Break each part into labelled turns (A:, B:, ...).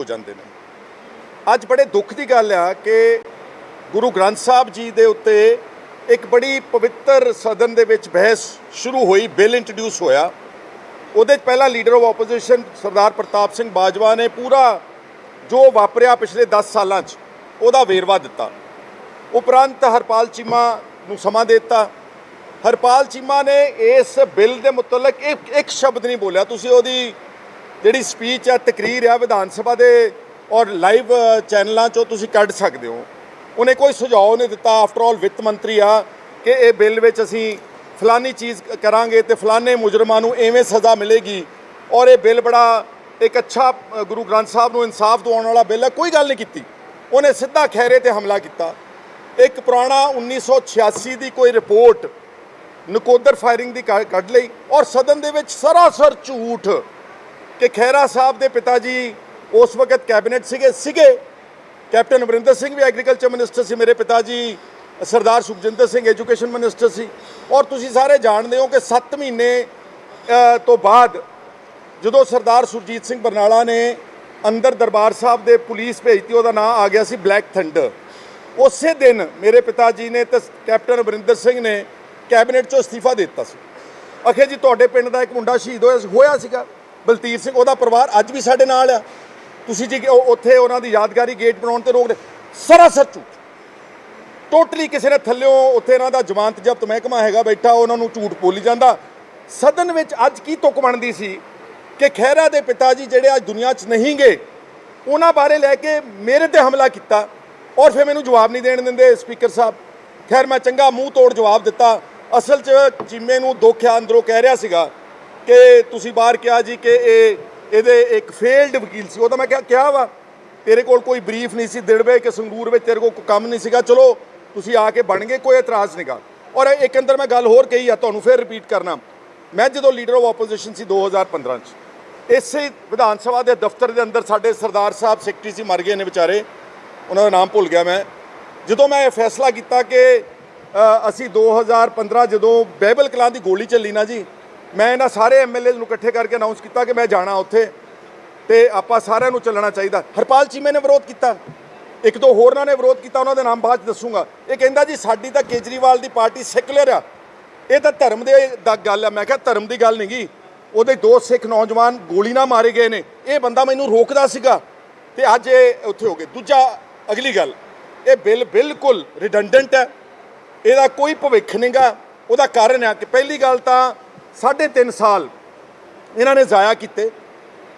A: ਹੋ ਜਾਂਦੇ ਨੇ। ਅੱਜ ਬੜੇ ਦੁੱਖ ਦੀ ਗੱਲ ਆ ਕਿ ਗੁਰੂ ਗ੍ਰੰਥ ਸਾਹਿਬ ਜੀ ਦੇ ਉੱਤੇ ਇੱਕ ਬੜੀ ਪਵਿੱਤਰ ਸਦਨ ਦੇ ਵਿੱਚ ਬਹਿਸ ਸ਼ੁਰੂ ਹੋਈ, ਬਿੱਲ ਇੰਟਰੋਡਿਊਸ ਹੋਇਆ। ਉਹਦੇ 'ਚ ਪਹਿਲਾ leader of opposition Sardar Pratap Singh Bajwa ਨੇ ਪੂਰਾ ਜੋ ਵਾਪਰਿਆ ਪਿਛਲੇ 10 ਸਾਲਾਂ 'ਚ, ਉਹਦਾ ਵੇਰਵਾ ਦਿੱਤਾ। ਉਪਰੰਤ ਹਰਪਾਲ ਚੀਮਾ ਨੂੰ ਸਮਾਂ ਦੇ ਦਿੱਤਾ। ਹਰਪਾਲ ਚੀਮਾ ਨੇ ਇਸ ਬਿੱਲ ਦੇ ਮੁਤਲਕ ਇੱਕ ਇੱਕ ਸ਼ਬਦ ਨਹੀਂ ਬੋਲਿਆ। ਤੁਸੀਂ ਉਹਦੀ ਜਿਹੜੀ ਸਪੀਚ ਆ, ਤਕਰੀਰ ਆ ਵਿਧਾਨ ਸਭਾ ਦੇ ਔਰ ਲਾਈਵ ਚੈਨਲਾਂ 'ਚੋਂ ਤੁਸੀਂ ਕੱਢ ਸਕਦੇ ਹੋ। ਉਹਨੇ ਕੋਈ ਸੁਝਾਅ ਨਹੀਂ ਦਿੱਤਾ। ਆਫਟਰ ਆਲ ਵਿੱਤ ਮੰਤਰੀ ਆ ਕਿ ਇਹ ਬਿੱਲ ਵਿੱਚ ਅਸੀਂ ਫਲਾਨੀ ਚੀਜ਼ ਕਰਾਂਗੇ ਤੇ ਫਲਾਨੇ ਮੁਜਰਮਾਂ ਨੂੰ ਐਵੇਂ ਸਜ਼ਾ ਮਿਲੇਗੀ। ਔਰ ਇਹ ਬਿੱਲ ਬੜਾ ਇੱਕ ਅੱਛਾ ਗੁਰੂ ਗ੍ਰੰਥ ਸਾਹਿਬ ਨੂੰ ਇਨਸਾਫ ਦਿਵਾਉਣ ਵਾਲਾ ਬਿੱਲ ਹੈ ਕੋਈ ਗੱਲ ਨਹੀਂ ਕੀਤੀ। ਉਹਨੇ ਸਿੱਧਾ ਖੈਰੇ ਤੇ ਹਮਲਾ ਕੀਤਾ। ਇੱਕ ਪੁਰਾਣਾ 1986 ਦੀ ਕੋਈ ਰਿਪੋਰਟ ਨਕੋਦਰ ਫਾਇਰਿੰਗ ਦੀ ਕੱਢ ਕੱਢ ਲਈ। ਔਰ ਸਦਨ ਦੇ ਵਿੱਚ ਸਰਾਸਰ ਝੂਠ ਕਿ ਖਹਿਰਾ ਸਾਹਿਬ ਦੇ ਪਿਤਾ ਜੀ ਉਸ ਵਕਤ ਕੈਬਨਿਟ ਸੀਗੇ ਸੀਗੇ। ਕੈਪਟਨ ਅਮਰਿੰਦਰ ਸਿੰਘ ਵੀ ਐਗਰੀਕਲਚਰ ਮਿਨਿਸਟਰ ਸੀ, ਮੇਰੇ ਪਿਤਾ ਜੀ ਸਰਦਾਰ ਸੁਖਜਿੰਦਰ ਸਿੰਘ ਐਜੂਕੇਸ਼ਨ ਮਿਨਿਸਟਰ ਸੀ। ਔਰ ਤੁਸੀਂ ਸਾਰੇ ਜਾਣਦੇ ਹੋ ਕਿ 7 ਮਹੀਨੇ ਤੋਂ ਬਾਅਦ ਜਦੋਂ ਸਰਦਾਰ ਸੁਰਜੀਤ ਸਿੰਘ ਬਰਨਾਲਾ ਨੇ ਅੰਦਰ ਦਰਬਾਰ ਸਾਹਿਬ ਦੇ ਪੁਲਿਸ ਭੇਜਤੀ, ਉਹਦਾ ਨਾਮ ਆ ਗਿਆ ਸੀ ਬਲੈਕ ਥੰਡਰ। ਉਸੇ ਦਿਨ ਮੇਰੇ ਪਿਤਾ ਜੀ ਨੇ ਤੇ ਕੈਪਟਨ ਅਮਰਿੰਦਰ ਸਿੰਘ ਨੇ ਕੈਬਨਿਟ ਚੋਂ ਅਸਤੀਫਾ ਦਿੱਤਾ ਸੀ। ਅਖੇ ਜੀ, ਤੁਹਾਡੇ ਪਿੰਡ ਦਾ ਇੱਕ ਮੁੰਡਾ ਸ਼ਹੀਦ ਹੋਇਆ ਹੋਇਆ ਸੀਗਾ। ਬਲਤੀਰ ਸਿੰਘ, ਉਹਦਾ ਪਰਿਵਾਰ ਅੱਜ ਵੀ ਸਾਡੇ ਨਾਲ ਆ। ਤੁਸੀਂ ਜੀ ਉੱਥੇ ਉਹਨਾਂ ਦੀ ਯਾਦਗਾਰੀ ਗੇਟ ਬਣਾਉਣ ਤੇ ਰੋਕ ਸਰਾਸਰ ਝੂਠ। ਟੋਟਲੀ ਕਿਸੇ ਨੇ ਥੱਲਿਓਂ ਉੱਥੇ ਇਹਨਾਂ ਦਾ ਜਮਾਨਤ ਜ਼ਬਤ ਮਹਿਕਮਾ ਹੈਗਾ ਬੈਠਾ, ਉਹਨਾਂ ਨੂੰ ਝੂਠ ਬੋਲੀ ਜਾਂਦਾ। ਸਦਨ ਵਿੱਚ ਅੱਜ ਕੀ ਤੁਕ ਬਣਦੀ ਸੀ ਕਿ ਖਹਿਰਾ ਦੇ ਪਿਤਾ ਜੀ ਜਿਹੜੇ ਅੱਜ ਦੁਨੀਆ 'ਚ ਨਹੀਂ ਗਏ, ਉਹਨਾਂ ਬਾਰੇ ਲੈ ਕੇ ਮੇਰੇ ਤੇ ਹਮਲਾ ਕੀਤਾ ਔਰ ਫਿਰ ਮੈਨੂੰ ਜਵਾਬ ਨਹੀਂ ਦੇਣ ਦਿੰਦੇ ਸਪੀਕਰ ਸਾਹਿਬ। ਖੈਰ, ਮੈਂ ਚੰਗਾ ਮੂੰਹ ਤੋੜ ਜਵਾਬ ਦਿੱਤਾ। ਅਸਲ 'ਚ ਚੀਮੇ ਨੂੰ ਦੁੱਖ ਆ, ਅੰਦਰੋਂ ਕਹਿ ਰਿਹਾ ਸੀਗਾ ਕਿ ਤੁਸੀਂ ਬਾਹਰ ਕਿਹਾ ਜੀ ਕਿ ਇਹ ਇਹਦੇ ਇੱਕ ਫੇਲਡ ਵਕੀਲ ਸੀ ਉਹ ਤਾਂ ਮੈਂ ਕਿਹਾ ਕਿਹਾ ਵਾ। ਤੇਰੇ ਕੋਲ ਕੋਈ ਬਰੀਫ ਨਹੀਂ ਸੀ ਦਿੜਵੇ ਕਿ ਸੰਗਰੂਰ ਵਿੱਚ ਤੇਰੇ ਕੋਲ ਕੋਈ ਕੰਮ ਨਹੀਂ ਸੀਗਾ। ਚਲੋ ਤੁਸੀਂ ਆ ਕੇ ਬਣ ਗਏ ਕੋਈ ਇਤਰਾਜ਼ ਨਹੀਂਗਾ ਔਰ ਇੱਕ ਅੰਦਰ ਮੈਂ ਗੱਲ ਹੋਰ ਕਹੀ ਆ ਤੁਹਾਨੂੰ ਫਿਰ ਰਿਪੀਟ ਕਰਨਾ। ਮੈਂ ਜਦੋਂ ਲੀਡਰ ਆਫ ਆਪੋਜੀਸ਼ਨ ਸੀ 2015 ਚ ਇਸੇ ਵਿਧਾਨ ਸਭਾ ਦੇ ਦਫ਼ਤਰ ਦੇ ਅੰਦਰ ਸਾਡੇ ਸਰਦਾਰ ਸਾਹਿਬ ਸੈਕਟਰੀ ਸੀ ਮਰ ਗਏ ਨੇ ਵਿਚਾਰੇ। ਉਹਨਾਂ ਦਾ ਨਾਮ ਭੁੱਲ ਗਿਆ ਮੈਂ। ਜਦੋਂ ਮੈਂ ਇਹ ਫੈਸਲਾ ਕੀਤਾ ਕਿ ਅ, ਅਸੀਂ 2015 ਜਦੋਂ ਬਹਿਬਲ ਕਲਾਂ ਦੀ ਗੋਲੀ ਚੱਲੀ ਨਾ ਜੀ ਮੈਂ ਇਹਨਾਂ ਸਾਰੇ ਐਮਐਲਏ ਨੂੰ ਇਕੱਠੇ ਕਰਕੇ ਅਨਾਉਂਸ ਕੀਤਾ ਕਿ ਮੈਂ ਜਾਣਾ ਉੱਥੇ ਤੇ ਆਪਾਂ ਸਾਰਿਆਂ ਨੂੰ ਚੱਲਣਾ ਚਾਹੀਦਾ। ਹਰਪਾਲ ਚੀਮੇ ਨੇ ਵਿਰੋਧ ਕੀਤਾ। ਇੱਕ ਦੋ ਹੋਰਨਾਂ ਨੇ ਵਿਰੋਧ ਕੀਤਾ, ਉਹਨਾਂ ਦੇ ਨਾਮ ਬਾਅਦ 'ਚ ਦੱਸੂਗਾ। ਇਹ ਕਹਿੰਦਾ ਜੀ, ਸਾਡੀ ਤਾਂ ਕੇਜਰੀਵਾਲ ਦੀ ਪਾਰਟੀ ਸੈਕੂਲਰ ਆ ਇਹ ਤਾਂ ਧਰਮ ਦੇ ਦਾ ਗੱਲ ਆ। ਮੈਂ ਕਿਹਾ ਧਰਮ ਦੀ ਗੱਲ ਨਹੀਂਗੀ। ਉਹਦੇ ਦੋ ਸਿੱਖ ਨੌਜਵਾਨ ਗੋਲੀ ਨਾਲ ਮਾਰੇ ਗਏ ਨੇ। ਇਹ ਬੰਦਾ ਮੈਨੂੰ ਰੋਕਦਾ ਸੀਗਾ ਤੇ ਅੱਜ ਇਹ ਉੱਥੇ ਹੋ ਗਏ। ਦੂਜਾ, ਅਗਲੀ ਗੱਲ। ਇਹ ਬਿੱਲ ਬਿਲਕੁਲ ਰਿਡੰਡੈਂਟ ਹੈ। ਇਹਦਾ ਕੋਈ ਭਵਿੱਖ ਨਹੀਂਗਾ। ਉਹਦਾ ਕਾਰਨ ਆ ਕਿ ਪਹਿਲੀ ਗੱਲ ਤਾਂ 3.5 ਸਾਲ ਇਹਨਾਂ ਨੇ ਜ਼ਾਇਆ ਕੀਤੇ।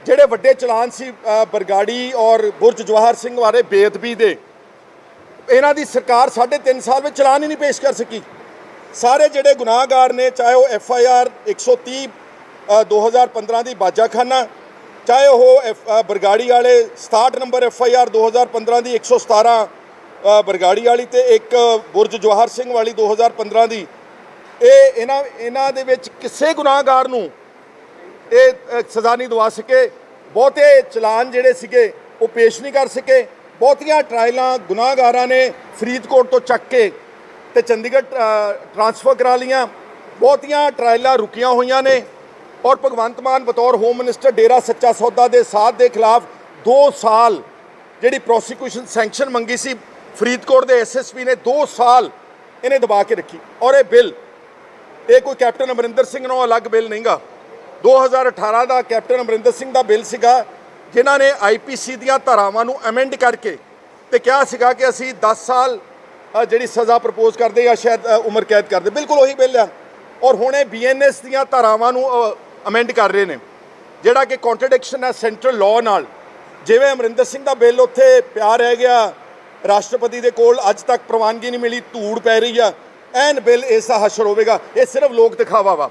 A: ਜਿਹੜੇ ਵੱਡੇ ਚਲਾਨ ਸੀ ਬਰਗਾੜੀ ਔਰ ਬੁਰਜ ਜਵਾਹਰ ਸਿੰਘ ਬਾਰੇ ਬੇਅਦਬੀ ਦੇ ਇਹਨਾਂ ਦੀ ਸਰਕਾਰ 3.5 ਸਾਲ ਵਿੱਚ ਚਲਾਨ ਹੀ ਨਹੀਂ ਪੇਸ਼ ਕਰ ਸਕੀ। ਸਾਰੇ ਜਿਹੜੇ ਗੁਨਾਹਗਾਰ ਨੇ ਚਾਹੇ ਉਹ ਐਫ ਆਈ ਆਰ 130 ਅ, 2015 ਦੀ ਬਾਜਾਖਾਨਾ ਚਾਹੇ ਉਹ F- ਬਰਗਾੜੀ ਵਾਲੇ 67 ਨੰਬਰ ਐਫ ਆਈ ਆਰ 2015 ਦੀ 117 ਅ, ਬਰਗਾੜੀ ਵਾਲੀ ਤੇ ਇੱਕ ਬੁਰਜ ਜਵਾਹਰ ਸਿੰਘ ਵਾਲੀ 2015 ਦੀ ਇਹ ਇਹਨਾਂ ਇਹਨਾਂ ਦੇ ਵਿੱਚ ਕਿਸੇ ਗੁਨਾਹਗਾਰ ਨੂੰ ਇਹ ਸਜ਼ਾ ਨਹੀਂ ਦਵਾ ਸਕੇ। ਬਹੁਤੇ ਚਲਾਨ ਜਿਹੜੇ ਸੀਗੇ ਉਹ ਪੇਸ਼ ਨਹੀਂ ਕਰ ਸਕੇ। ਬਹੁਤੀਆਂ ਟਰਾਇਲਾਂ ਗੁਨਾਹਗਾਰਾਂ ਨੇ ਫਰੀਦਕੋਟ ਤੋਂ ਚੱਕ ਕੇ ਤੇ ਚੰਡੀਗੜ੍ਹ ਅ, ਟਰਾਂਸਫਰ ਕਰਾ ਲੀਆਂ ਬਹੁਤੀਆਂ ਟਰਾਇਲਾਂ ਰੁਕੀਆਂ ਹੋਈਆਂ ਨੇ ਔਰ ਭਗਵੰਤ ਮਾਨ ਬਤੌਰ ਹੋਮ ਮਿਨਿਸਟਰ ਡੇਰਾ ਸੱਚਾ ਸੌਦਾ ਦੇ ਸਾਥ ਦੇ ਖਿਲਾਫ 2 ਸਾਲ ਜਿਹੜੀ ਪ੍ਰੋਸੀਕਿਊਸ਼ਨ ਸੈਂਕਸ਼ਨ ਮੰਗੀ ਸੀ ਫਰੀਦਕੋਟ ਦੇ ਐਸਐਸਪੀ ਨੇ 2 ਸਾਲ ਇਹਨੇ ਦਬਾ ਕੇ ਰੱਖੀ ਔਰ ਇਹ ਬਿੱਲ ਇਹ ਕੋਈ ਕੈਪਟਨ ਅਮਰਿੰਦਰ ਸਿੰਘ ਨੂੰ ਅਲੱਗ ਬਿੱਲ ਨਹੀਂਗਾ। 2018 ਦਾ ਕੈਪਟਨ ਅਮਰਿੰਦਰ ਸਿੰਘ ਦਾ ਬਿੱਲ ਸੀਗਾ, ਜਿਨ੍ਹਾਂ ਨੇ ਆਈਪੀਸੀ ਦੀਆਂ ਧਾਰਾਵਾਂ ਨੂੰ ਅਮੈਂਡ ਕਰਕੇ ਤੇ ਕਿਹਾ ਸੀਗਾ ਕਿ ਅਸੀਂ 10 ਸਾਲ ਜਿਹੜੀ ਸਜ਼ਾ ਪ੍ਰਪੋਜ਼ ਕਰਦੇ ਜਾਂ ਸ਼ਾਇਦ ਉਮਰ ਕੈਦ ਕਰਦੇ। ਬਿਲਕੁਲ ਉਹੀ ਬਿੱਲ ਆ। ਔਰ ਹੁਣ ਇਹ ਬੀਐਨਐਸ ਦੀਆਂ ਧਾਰਾਵਾਂ ਨੂੰ ਅਮੈਂਡ ਕਰ ਰਹੇ ਨੇ। ਜਿਹੜਾ ਕਿ ਕੰਟਰਡਿਕਸ਼ਨ ਹੈ ਸੈਂਟਰਲ ਲਾਅ ਨਾਲ। ਜਿਵੇਂ ਅਮਰਿੰਦਰ ਸਿੰਘ ਦਾ ਬਿੱਲ ਉੱਥੇ ਪਿਆ ਰਹਿ ਗਿਆ, ਰਾਸ਼ਟਰਪਤੀ ਦੇ ਕੋਲ ਅੱਜ ਤੱਕ ਪ੍ਰਵਾਨਗੀ ਨਹੀਂ ਮਿਲੀ, ਧੂੜ ਪੈ ਰਹੀ ਆ। ਐਨ ਬਿੱਲ ਦਾ ਹਸ਼ਰ ਹੋਵੇਗਾ, ਇਹ ਸਿਰਫ ਲੋਕ ਦਿਖਾਵਾ ਵਾ।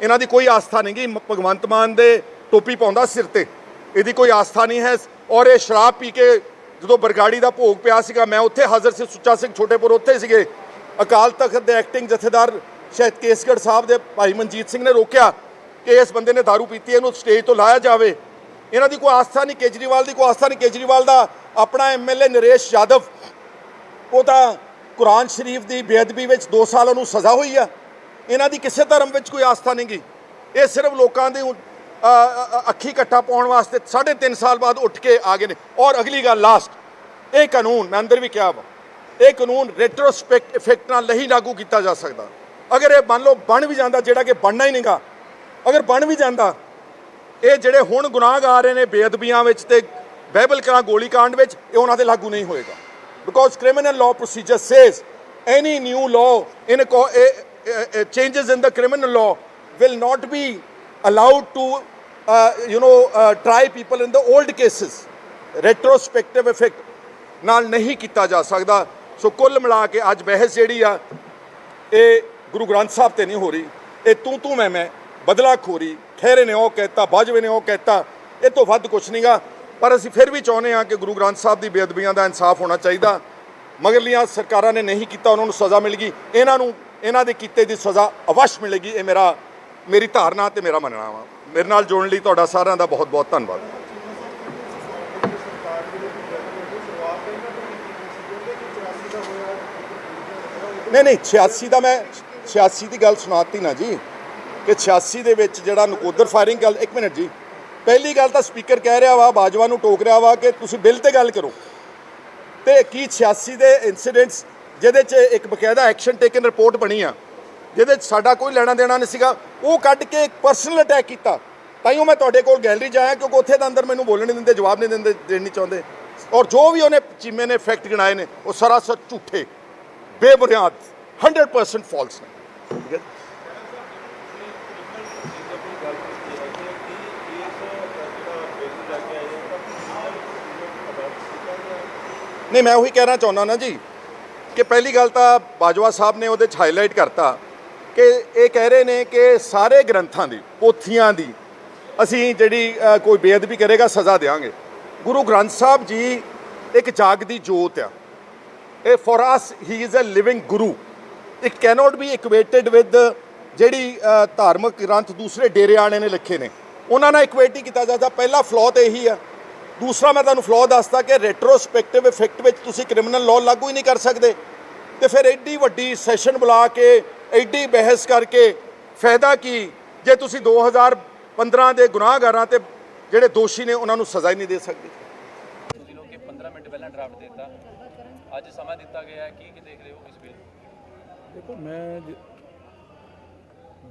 A: ਇਹਨਾਂ ਦੀ ਕੋਈ ਆਸਥਾ ਨਹੀਂ ਗੀ ਭਗਵੰਤ ਮਾਨ ਦੇ ਟੋਪੀ ਪਾਉਂਦਾ ਸਿਰ ਤੇ। ਇਹਦੀ ਕੋਈ ਆਸਥਾ ਨਹੀਂ ਹੈ, ਔਰ ਇਹ ਸ਼ਰਾਬ ਪੀ ਕੇ ਜਦੋਂ ਬਰਗਾੜੀ ਦਾ ਭੋਗ ਪਿਆ ਸੀਗਾ, ਮੈਂ ਉੱਥੇ ਹਾਜ਼ਰ ਸੀ, ਸੁੱਚਾ ਸਿੰਘ ਛੋਟੇਪੁਰ ਉੱਥੇ ਸੀਗੇ। ਅਕਾਲ ਤਖਤ ਦੇ ਐਕਟਿੰਗ ਜਥੇਦਾਰ ਸ਼ਾਇਦ ਕੇਸਗੜ੍ਹ ਸਾਹਿਬ ਦੇ ਭਾਈ ਮਨਜੀਤ ਸਿੰਘ ਨੇ ਰੋਕਿਆ ਕਿ ਇਸ ਬੰਦੇ ਨੇ दारू ਪੀਤੀ, ਇਹਨੂੰ ਸਟੇਜ ਤੋਂ ਲਾਇਆ ਜਾਵੇ। ਇਹਨਾਂ ਦੀ ਕੋਈ ਆਸਥਾ ਨਹੀਂ, ਕੇਜਰੀਵਾਲ ਦੀ ਕੋਈ ਆਸਥਾ ਨਹੀਂ। ਕੇਜਰੀਵਾਲ ਦਾ ਆਪਣਾ ਐਮਐਲਏ ਨਰੇਸ਼ ਯਾਦਵ, ਉਹ ਤਾਂ ਕੁਰਾਨ ਸ਼ਰੀਫ ਦੀ ਬੇਅਦਬੀ ਵਿੱਚ 2 ਸਾਲ ਉਹਨੂੰ ਸਜ਼ਾ ਹੋਈ ਆ। ਇਹਨਾਂ ਦੀ ਕਿਸੇ ਧਰਮ ਵਿੱਚ ਕੋਈ ਆਸਥਾ ਨਹੀਂ ਗੀ। ਇਹ ਸਿਰਫ ਲੋਕਾਂ ਦੀ ਅੱਖੀ ਕੱਟਾ ਪਾਉਣ ਵਾਸਤੇ 3.5 ਸਾਲ ਬਾਅਦ ਉੱਠ ਕੇ ਆ ਗਏ ਨੇ। ਔਰ ਅਗਲੀ ਗੱਲ ਲਾਸਟ ਇਹ ਕਾਨੂੰਨ, ਮੈਂ ਅੰਦਰ ਵੀ ਕਿਹਾ ਵਾ, ਇਹ ਕਾਨੂੰਨ ਰੈਟਰੋਸਪੈਕਟ ਇਫੈਕਟ ਨਾਲ ਨਹੀਂ ਲਾਗੂ ਕੀਤਾ ਜਾ ਸਕਦਾ। ਅਗਰ ਇਹ ਮੰਨ ਲਓ ਬਣ ਵੀ ਜਾਂਦਾ, ਜਿਹੜਾ ਕਿ ਬਣਨਾ ਹੀ ਨਹੀਂਗਾ, ਅਗਰ ਬਣ ਵੀ ਜਾਂਦਾ, ਇਹ ਜਿਹੜੇ ਹੁਣ ਗੁਨਾਹਗਾਰ ਰਹੇ ਨੇ ਬੇਅਦਬੀਆਂ ਵਿੱਚ ਤੇ ਬਹਿਬਲ ਕਰਾਂ ਗੋਲੀ ਕਾਂਡ ਵਿੱਚ, ਇਹ ਉਹਨਾਂ ਤੇ ਲਾਗੂ ਨਹੀਂ ਹੋਏਗਾ। Because criminal law procedure says any new law in changes in the criminal law will not be allowed to uh, you know uh, try people in the old cases. Retrospective effect ਨਾਲ ਨਹੀਂ ਕੀਤਾ ਜਾ ਸਕਦਾ। ਸੋ ਕੁੱਲ ਮਿਲਾ ਕੇ ਅੱਜ ਬਹਿਸ ਜਿਹੜੀ ਆ ਇਹ ਗੁਰੂ ਗ੍ਰੰਥ ਸਾਹਿਬ ਤੇ ਨਹੀਂ ਹੋ ਰਹੀ। ਇਹ ਤੂੰ ਤੂੰ ਮੈਂ ਮੈਂ ਬਦਲਾ ਖੋਰੀ ਖਹਿਰੇ ਨੇ ਉਹ ਕਹਿਤਾ ਬਾਜਵੇ ਨੇ ਉਹ ਕਹਿਤਾ। ਇਹ ਤੋਂ ਵੱਧ ਕੁਝ ਨਹੀਂਗਾ ਪਰ ਅਸੀਂ ਫਿਰ ਵੀ ਚਾਹੁੰਦੇ ਹਾਂ ਕਿ ਗੁਰੂ ਗ੍ਰੰਥ ਸਾਹਿਬ ਦੀ ਬੇਅਦਬੀਆਂ ਦਾ ਇਨਸਾਫ ਹੋਣਾ ਚਾਹੀਦਾ। ਮਗਰਲੀਆਂ ਸਰਕਾਰਾਂ ਨੇ ਨਹੀਂ ਕੀਤਾ, ਉਹਨਾਂ ਨੂੰ ਸਜ਼ਾ ਮਿਲੇਗੀ ਇਹਨਾਂ ਨੂੰ, ਇਹਨਾਂ ਦੇ ਕੀਤੇ ਦੀ ਸਜ਼ਾ ਅਵਸ਼ ਮਿਲੇਗੀ। ਇਹ ਮੇਰਾ, ਮੇਰੀ ਧਾਰਨਾ ਤੇ ਮੇਰਾ ਮੰਨਣਾ ਵਾ। ਮੇਰੇ ਨਾਲ ਜੁੜਨ ਲਈ ਤੁਹਾਡਾ ਸਾਰਿਆਂ ਦਾ ਬਹੁਤ ਬਹੁਤ ਧੰਨਵਾਦ। ਨਹੀਂ ਨਹੀਂ 86 ਦਾ ਮੈਂ 86 ਦੀ ਗੱਲ ਸੁਣਾਤੀ ਨਾ ਜੀ। ਕਿ 86 ਦੇ ਵਿੱਚ ਜਿਹੜਾ ਨਕੋਦਰ ਫਾਇਰਿੰਗ ਗੱਲ, ਇੱਕ ਮਿੰਟ ਜੀ। ਪਹਿਲੀ ਗੱਲ ਤਾਂ ਸਪੀਕਰ ਕਹਿ ਰਿਹਾ ਵਾ, ਬਾਜਵਾ ਨੂੰ ਟੋਕ ਰਿਹਾ ਵਾ ਕਿ ਤੁਸੀਂ ਬਿੱਲ ਤੇ ਗੱਲ ਕਰੋ। ਤੇ ਕੀ 86 ਦੇ ਇਨਸੀਡੈਂਟਸ ਜਿਹਦੇ 'ਚ ਇੱਕ ਬਕਾਇਦਾ ਐਕਸ਼ਨ ਟੇਕਨ ਰਿਪੋਰਟ ਬਣੀ ਆ, ਜਿਹਦੇ 'ਚ ਸਾਡਾ ਕੋਈ ਲੈਣਾ ਦੇਣਾ ਨਹੀਂ ਸੀਗਾ, ਉਹ ਕੱਢ ਕੇ ਇੱਕ ਪਰਸਨਲ ਅਟੈਕ ਕੀਤਾ। ਤਾਈਓ ਮੈਂ ਤੁਹਾਡੇ ਕੋਲ ਗੈਲਰੀ ਜਾਇਆ ਕਿਉਂਕਿ ਉੱਥੇ ਤਾਂ ਅੰਦਰ ਮੈਨੂੰ ਬੋਲਣ ਨਹੀਂ ਦਿੰਦੇ, ਜਵਾਬ ਨਹੀਂ ਦਿੰਦੇ, ਦੇਣ ਨਹੀਂ ਚਾਹੁੰਦੇ। ਔਰ ਜੋ ਵੀ ਉਹਨੇ ਚੀਮੇ ਨੇ ਫੈਕਟ ਗਿਣਾਏ ਨੇ, ਉਹ ਸਰਾਸਰ ਝੂਠੇ, ਬੇਬੁਨਿਆਦ 100% ਫਾਲਸ ਨੇ। ਠੀਕ ਹੈ। ਨਹੀਂ, ਮੈਂ ਉਹੀ ਕਹਿਣਾ ਚਾਹੁੰਦਾ ਨਾ ਜੀ ਕਿ ਪਹਿਲੀ ਗੱਲ ਤਾਂ ਬਾਜਵਾ ਸਾਹਿਬ ਨੇ ਉਹਦੇ 'ਚ ਹਾਈਲਾਈਟ ਕਰਤਾ ਕਿ ਇਹ ਕਹਿ ਰਹੇ ਨੇ ਕਿ ਸਾਰੇ ਗ੍ਰੰਥਾਂ ਦੀ, ਪੋਥੀਆਂ ਦੀ ਅਸੀਂ ਜਿਹੜੀ ਕੋਈ ਬੇਅਦਬੀ ਕਰੇਗਾ, ਸਜ਼ਾ ਦੇਵਾਂਗੇ ਗੁਰੂ ਗ੍ਰੰਥ ਸਾਹਿਬ ਜੀ ਇੱਕ ਜਾਗਦੀ ਜੋਤ ਆ। ਇਹ for us he is a living guru it cannot be equated with ਜਿਹੜੀ ਧਾਰਮਿਕ ਗ੍ਰੰਥ ਦੂਸਰੇ ਡੇਰੇ ਆਣੇ ਨੇ ਲਿਖੇ ਨੇ। ਉਹਨਾਂ ਨਾਲ ਇਕੁਏਟ ਹੀ ਕੀਤਾ ਜਾਂਦਾ। ਪਹਿਲਾ ਫਲੋ ਤੇ ਇਹੀ ਆ ਦੂਸਰਾ ਮੈਂ ਤੁਹਾਨੂੰ ਫਲੋ ਦੱਸਦਾ ਕਿ ਰੈਟਰੋਸਪੈਕਟਿਵ ਇਫੈਕਟ ਵਿੱਚ ਤੁਸੀਂ ਕ੍ਰਿਮੀਨਲ ਲਾਅ ਲਾਗੂ ਹੀ ਨਹੀਂ ਕਰ ਸਕਦੇ। ਤੇ ਫਿਰ ਐਡੀ ਵੱਡੀ ਸੈਸ਼ਨ ਬੁਲਾ ਕੇ ਐਡੀ ਬਹਿਸ ਕਰਕੇ ਫਾਇਦਾ ਕੀ? ਜੇ ਤੁਸੀਂ 2015 ਦੇ ਗੁਨਾਹਗਾਰਾਂ ਤੇ ਜਿਹੜੇ ਦੋਸ਼ੀ ਨੇ ਉਹਨਾਂ ਨੂੰ ਸਜ਼ਾ ਹੀ ਨਹੀਂ ਦੇ ਸਕਦੇ।
B: ਤੁਸੀਂ ਲੋਕ ਕਿ 15 ਮਿੰਟ ਪਹਿਲਾਂ ਡਰਾਫਟ ਦਿੱਤਾ। ਅੱਜ ਸਮਾਂ ਦਿੱਤਾ ਗਿਆ ਹੈ। ਕੀ ਕੀ ਦੇਖ ਰਹੇ ਹੋ ਇਸ ਬਿੱਲ
C: ਦੇਖੋ ਮੈਂ ਜ-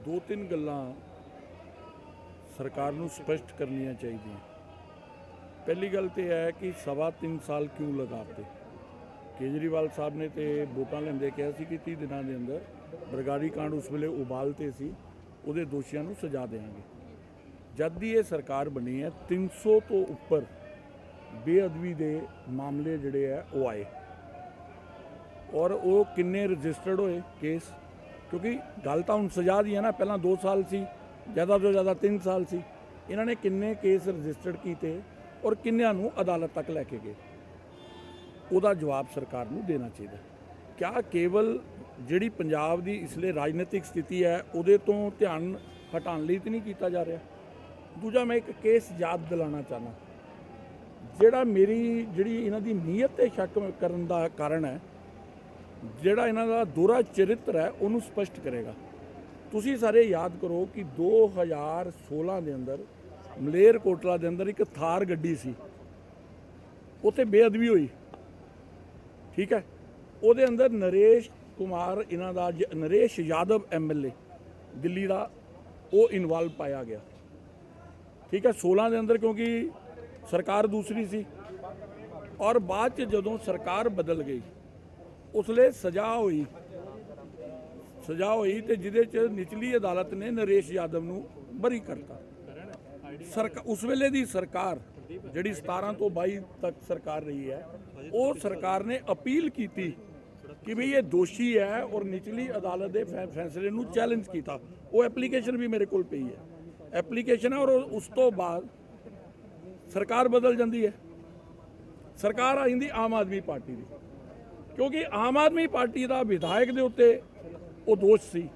C: ਦੋ ਤਿੰਨ ਗੱਲਾਂ ਸਰਕਾਰ ਨੂੰ ਸਪਸ਼ਟ ਕਰਨੀਆਂ ਚਾਹੀਦੀਆਂ। ਪਹਿਲੀ ਗੱਲ ਤੇ ਇਹ ਹੈ ਕਿ ਸਵਾ ਤਿੰਨ ਸਾਲ ਕਿਉਂ ਲਗਾਤੇ ਕੇਜਰੀਵਾਲ ਸਾਹਿਬ ਨੇ ਤੇ ਵੋਟਾਂ ਲੈਂਦੇ ਕਿਹਾ ਸੀ ਕਿ 30 ਦਿਨਾਂ ਦੇ ਅੰਦਰ ਬਰਗਾੜੀ ਕਾਂਡ ਉਸ ਵੇਲੇ ਉਬਾਲਤੇ ਸੀ, ਉਹਦੇ ਦੋਸ਼ੀਆਂ ਨੂੰ ਸਜ਼ਾ ਦੇਵਾਂਗੇ। ਜਦ ਦੀ ਇਹ ਸਰਕਾਰ ਬਣੀ ਹੈ 300 ਤੋਂ ਉੱਪਰ ਬੇਅਦਬੀ ਦੇ ਮਾਮਲੇ ਜਿਹੜੇ ਆ ਉਹ ਆਏ। ਔਰ ਉਹ ਕਿੰਨੇ ਰਜਿਸਟਰਡ ਹੋਏ ਕੇਸ? ਕਿਉਂਕਿ ਗੱਲ ਤਾਂ ਹੁਣ ਸਜ਼ਾ ਦੀ ਹੈ ਨਾ, ਪਹਿਲਾਂ 2 ਸਾਲ ਸੀ, ਜ਼ਿਆਦਾ ਤੋਂ ਜ਼ਿਆਦਾ 3 ਸਾਲ ਸੀ। ਇਹਨਾਂ ਨੇ ਕਿੰਨੇ ਕੇਸ ਰਜਿਸਟਰਡ ਕੀਤੇ? ਔਰ ਕਿੰਨਿਆਂ ਨੂੰ ਅਦਾਲਤ ਤੱਕ ਲੈ ਕੇ ਗਏ? ਉਹਦਾ ਜਵਾਬ ਸਰਕਾਰ ਨੂੰ ਦੇਣਾ ਚਾਹੀਦਾ। ਕਿਆ ਕੇਵਲ ਜਿਹੜੀ ਪੰਜਾਬ ਦੀ ਇਸ ਲਈ ਰਾਜਨੀਤਿਕ ਸਥਿਤੀ ਹੈ, ਉਹਦੇ ਤੋਂ ਧਿਆਨ ਹਟਾਉਣ ਲਈ ਤੇ ਨਹੀਂ ਕੀਤਾ ਜਾ ਰਿਹਾ? ਦੂਜਾ ਮੈਂ ਇੱਕ ਕੇਸ ਯਾਦ ਦਿਲਾਉਣਾ ਚਾਹਨਾ ਜਿਹੜਾ ਮੇਰੀ, ਜਿਹੜੀ ਇਹਨਾਂ ਦੀ ਨੀਅਤ ਤੇ ਸ਼ੱਕ ਕਰਨ ਦਾ ਕਾਰਨ ਹੈ, ਜਿਹੜਾ ਇਹਨਾਂ ਦਾ ਦੋਹਰਾ ਚਰਿੱਤਰ ਹੈ, ਉਹਨੂੰ ਸਪਸ਼ਟ ਕਰੇਗਾ। ਤੁਸੀਂ ਸਾਰੇ ਯਾਦ ਕਰੋ ਕਿ 2016 ਦੇ ਅੰਦਰ ਮਲੇਰ ਕੋਟਲਾ ਦੇ ਅੰਦਰ ਇੱਕ ਥਾਰ ਗੱਡੀ ਸੀ। ਉੱਥੇ ਬੇਅਦਬੀ ਹੋਈ। ਠੀਕ ਹੈ? ਉਹਦੇ ਅੰਦਰ ਨਰੇਸ਼ ਕੁਮਾਰ ਇਹਨਾਂ ਦਾ ਜ- ਨਰੇਸ਼ ਯਾਦਵ ਐਮਐਲਏ ਦਿੱਲੀ ਦਾ, ਉਹ ਇਨਵੋਲਵ ਪਾਇਆ ਗਿਆ। ਠੀਕ ਹੈ? 16 ਦੇ ਅੰਦਰ ਕਿਉਂਕਿ ਸਰਕਾਰ ਦੂਸਰੀ ਸੀ। ਔਰ ਬਾਅਦ ਚ ਜਦੋਂ ਸਰਕਾਰ ਬਦਲ ਗਈ, ਉਸ ਲਈ ਸਜ਼ਾ ਹੋਈ। ਸਜ਼ਾ ਹੋਈ ਤੇ ਜਿਹਦੇ ਚ ਨਿਚਲੀ ਅਦਾਲਤ ਨੇ ਨਰੇਸ਼ ਯਾਦਵ ਨੂੰ ਬਰੀ ਕਰਤਾ। ਸਰਕਾਰ ਉਸ ਵੇਲੇ ਦੀ ਸਰਕਾਰ ਜਿਹੜੀ 17 ਤੋਂ 22 ਤੱਕ ਸਰਕਾਰ ਰਹੀ ਹੈ, ਉਹ ਸਰਕਾਰ ਨੇ ਅਪੀਲ ਕੀਤੀ ਕਿ ਵੀ ਇਹ ਦੋਸ਼ੀ ਹੈ ਔਰ ਨਿਚਲੀ ਅਦਾਲਤ ਦੇ ਫੈ- ਫੈਸਲੇ ਨੂੰ ਚੈਲੰਜ ਕੀਤਾ। ਉਹ ਐਪਲੀਕੇਸ਼ਨ ਵੀ ਮੇਰੇ ਕੋਲ ਪਈ ਹੈ। ਐਪਲੀਕੇਸ਼ਨ ਹੈ ਔਰ ਉਸ ਤੋਂ ਬਾਅਦ ਸਰਕਾਰ ਬਦਲ ਜਾਂਦੀ ਹੈ। ਸਰਕਾਰ ਆ ਜਾਂਦੀ ਆਮ ਆਦਮੀ ਪਾਰਟੀ ਦੀ। ਕਿਉਂਕਿ ਆਮ ਆਦਮੀ ਪਾਰਟੀ ਦਾ ਵਿਧਾਇਕ ਦੇ ਉੱਤੇ ਉਹ ਦੋਸ਼ ਸੀ।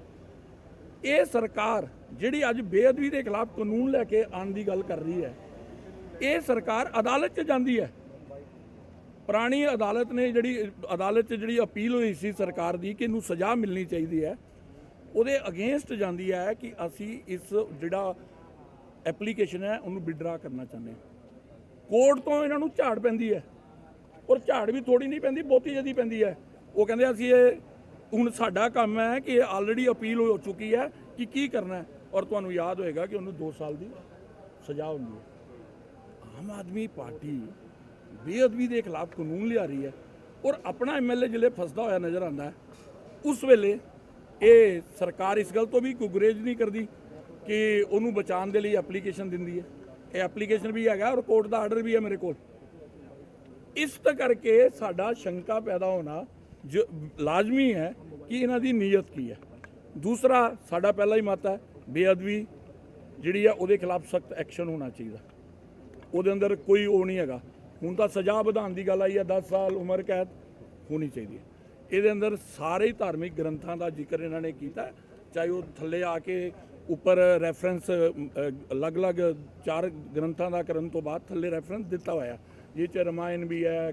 C: ਇਹ ਸਰਕਾਰ ਜਿਹੜੀ ਅੱਜ ਬੇਅਦਬੀ ਦੇ ਖਿਲਾਫ ਕਾਨੂੰਨ ਲੈ ਕੇ ਆਉਣ ਦੀ ਗੱਲ ਕਰ ਰਹੀ ਹੈ, ਇਹ ਸਰਕਾਰ ਅਦਾਲਤ 'ਚ ਜਾਂਦੀ ਹੈ। ਪੁਰਾਣੀ ਅਦਾਲਤ ਨੇ ਜਿਹੜੀ, ਅਦਾਲਤ 'ਚ ਜਿਹੜੀ ਅਪੀਲ ਹੋਈ ਸੀ ਸਰਕਾਰ ਦੀ ਕਿ ਇਹਨੂੰ ਸਜ਼ਾ ਮਿਲਣੀ ਚਾਹੀਦੀ ਹੈ, ਉਹਦੇ ਅਗੇਂਸਟ ਜਾਂਦੀ ਹੈ ਕਿ ਅਸੀਂ ਇਸ ਜਿਹੜਾ ਐਪਲੀਕੇਸ਼ਨ ਹੈ ਉਹਨੂੰ ਵਿਡਰਾ ਕਰਨਾ ਚਾਹੁੰਦੇ ਹਾਂ। ਕੋਰਟ ਤੋਂ ਇਹਨਾਂ ਨੂੰ ਝਾੜ ਪੈਂਦੀ ਹੈ ਔਰ ਝਾੜ ਵੀ ਥੋੜੀ ਨਹੀਂ ਪੈਂਦੀ, ਬਹੁਤੀ ਜਦੀ ਪੈਂਦੀ ਹੈ। ਉਹ ਕਹਿੰਦੇ ਅਸੀਂ ਇਹ, ਹੁਣ ਸਾਡਾ ਕੰਮ ਹੈ ਕਿ ਆਲਰੇਡੀ ਅਪੀਲ ਹੋ ਚੁੱਕੀ ਹੈ ਕਿ ਕੀ ਕਰਨਾ ਹੈ। ਔਰ ਤੁਹਾਨੂੰ ਯਾਦ ਹੋਏਗਾ ਕਿ ਉਹਨੂੰ 2 ਸਾਲ ਦੀ ਸਜ਼ਾ ਹੁੰਦੀ ਹੈ। ਆਮ ਆਦਮੀ ਪਾਰਟੀ ਬੇਅਦਬੀ ਦੇ ਖਿਲਾਫ ਕਾਨੂੰਨ ਲਿਆ ਰਹੀ ਹੈ ਔਰ ਆਪਣਾ ਐਮਐਲਏ ਜਿਹੜੇ ਫਸਦਾ ਹੋਇਆ ਨਜ਼ਰ ਆਉਂਦਾ ਹੈ। ਉਸ ਵੇਲੇ ਇਹ ਸਰਕਾਰ ਇਸ ਗੱਲ ਤੋਂ ਵੀ ਗੁਗਰੇਜ ਨਹੀਂ ਕਰਦੀ ਕਿ ਉਹਨੂੰ ਬਚਾਉਣ ਦੇ ਲਈ ਐਪਲੀਕੇਸ਼ਨ ਦਿੰਦੀ ਹੈ। ਇਹ ਐਪਲੀਕੇਸ਼ਨ ਵੀ ਹੈਗਾ ਔਰ ਕੋਰਟ ਦਾ ਆਰਡਰ ਵੀ ਹੈ ਮੇਰੇ ਕੋਲ। ਇਸ ਤਾਂ ਕਰਕੇ ਸਾਡਾ ਸ਼ੰਕਾ ਪੈਦਾ ਹੋਣਾ ਜੋ, ਲਾਜ਼ਮੀ ਹੈ ਕਿ ਇਹਨਾਂ ਦੀ ਨੀਅਤ ਕੀ ਹੈ। ਦੂਸਰਾ, ਸਾਡਾ ਪਹਿਲਾ ਹੀ ਮਤ ਹੈ ਬੇਅਦਬੀ ਜਿਹੜੀ ਆ, ਉਹਦੇ ਖਿਲਾਫ ਸਖਤ ਐਕਸ਼ਨ ਹੋਣਾ ਚਾਹੀਦਾ। ਉਹਦੇ ਅੰਦਰ ਕੋਈ ਉਹ ਨਹੀਂ ਹੈਗਾ। ਹੁਣ ਤਾਂ ਸਜ਼ਾ ਵਧਾਉਣ ਦੀ ਗੱਲ ਆਈ ਹੈ 10 ਸਾਲ ਉਮਰ ਕੈਦ ਹੋਣੀ ਚਾਹੀਦੀ ਹੈ। ਇਹਦੇ ਅੰਦਰ ਸਾਰੇ ਹੀ ਧਾਰਮਿਕ ਗ੍ਰੰਥਾਂ ਦਾ ਜ਼ਿਕਰ ਇਹਨਾਂ ਨੇ ਕੀਤਾ। ਚਾਹੇ ਉਹ ਥੱਲੇ ਆ ਕੇ ਉੱਪਰ ਰੈਫਰੈਂਸ ਅਲੱਗ-ਅਲੱਗ ਚਾਰ ਗ੍ਰੰਥਾਂ ਦਾ ਕਰਨ ਤੋਂ ਬਾਅਦ ਥੱਲੇ ਰੈਫਰੈਂਸ ਦਿੱਤਾ ਹੋਇਆ। ਜਿਹ ਚ ਰਮਾਇਣ ਵੀ ਹੈ,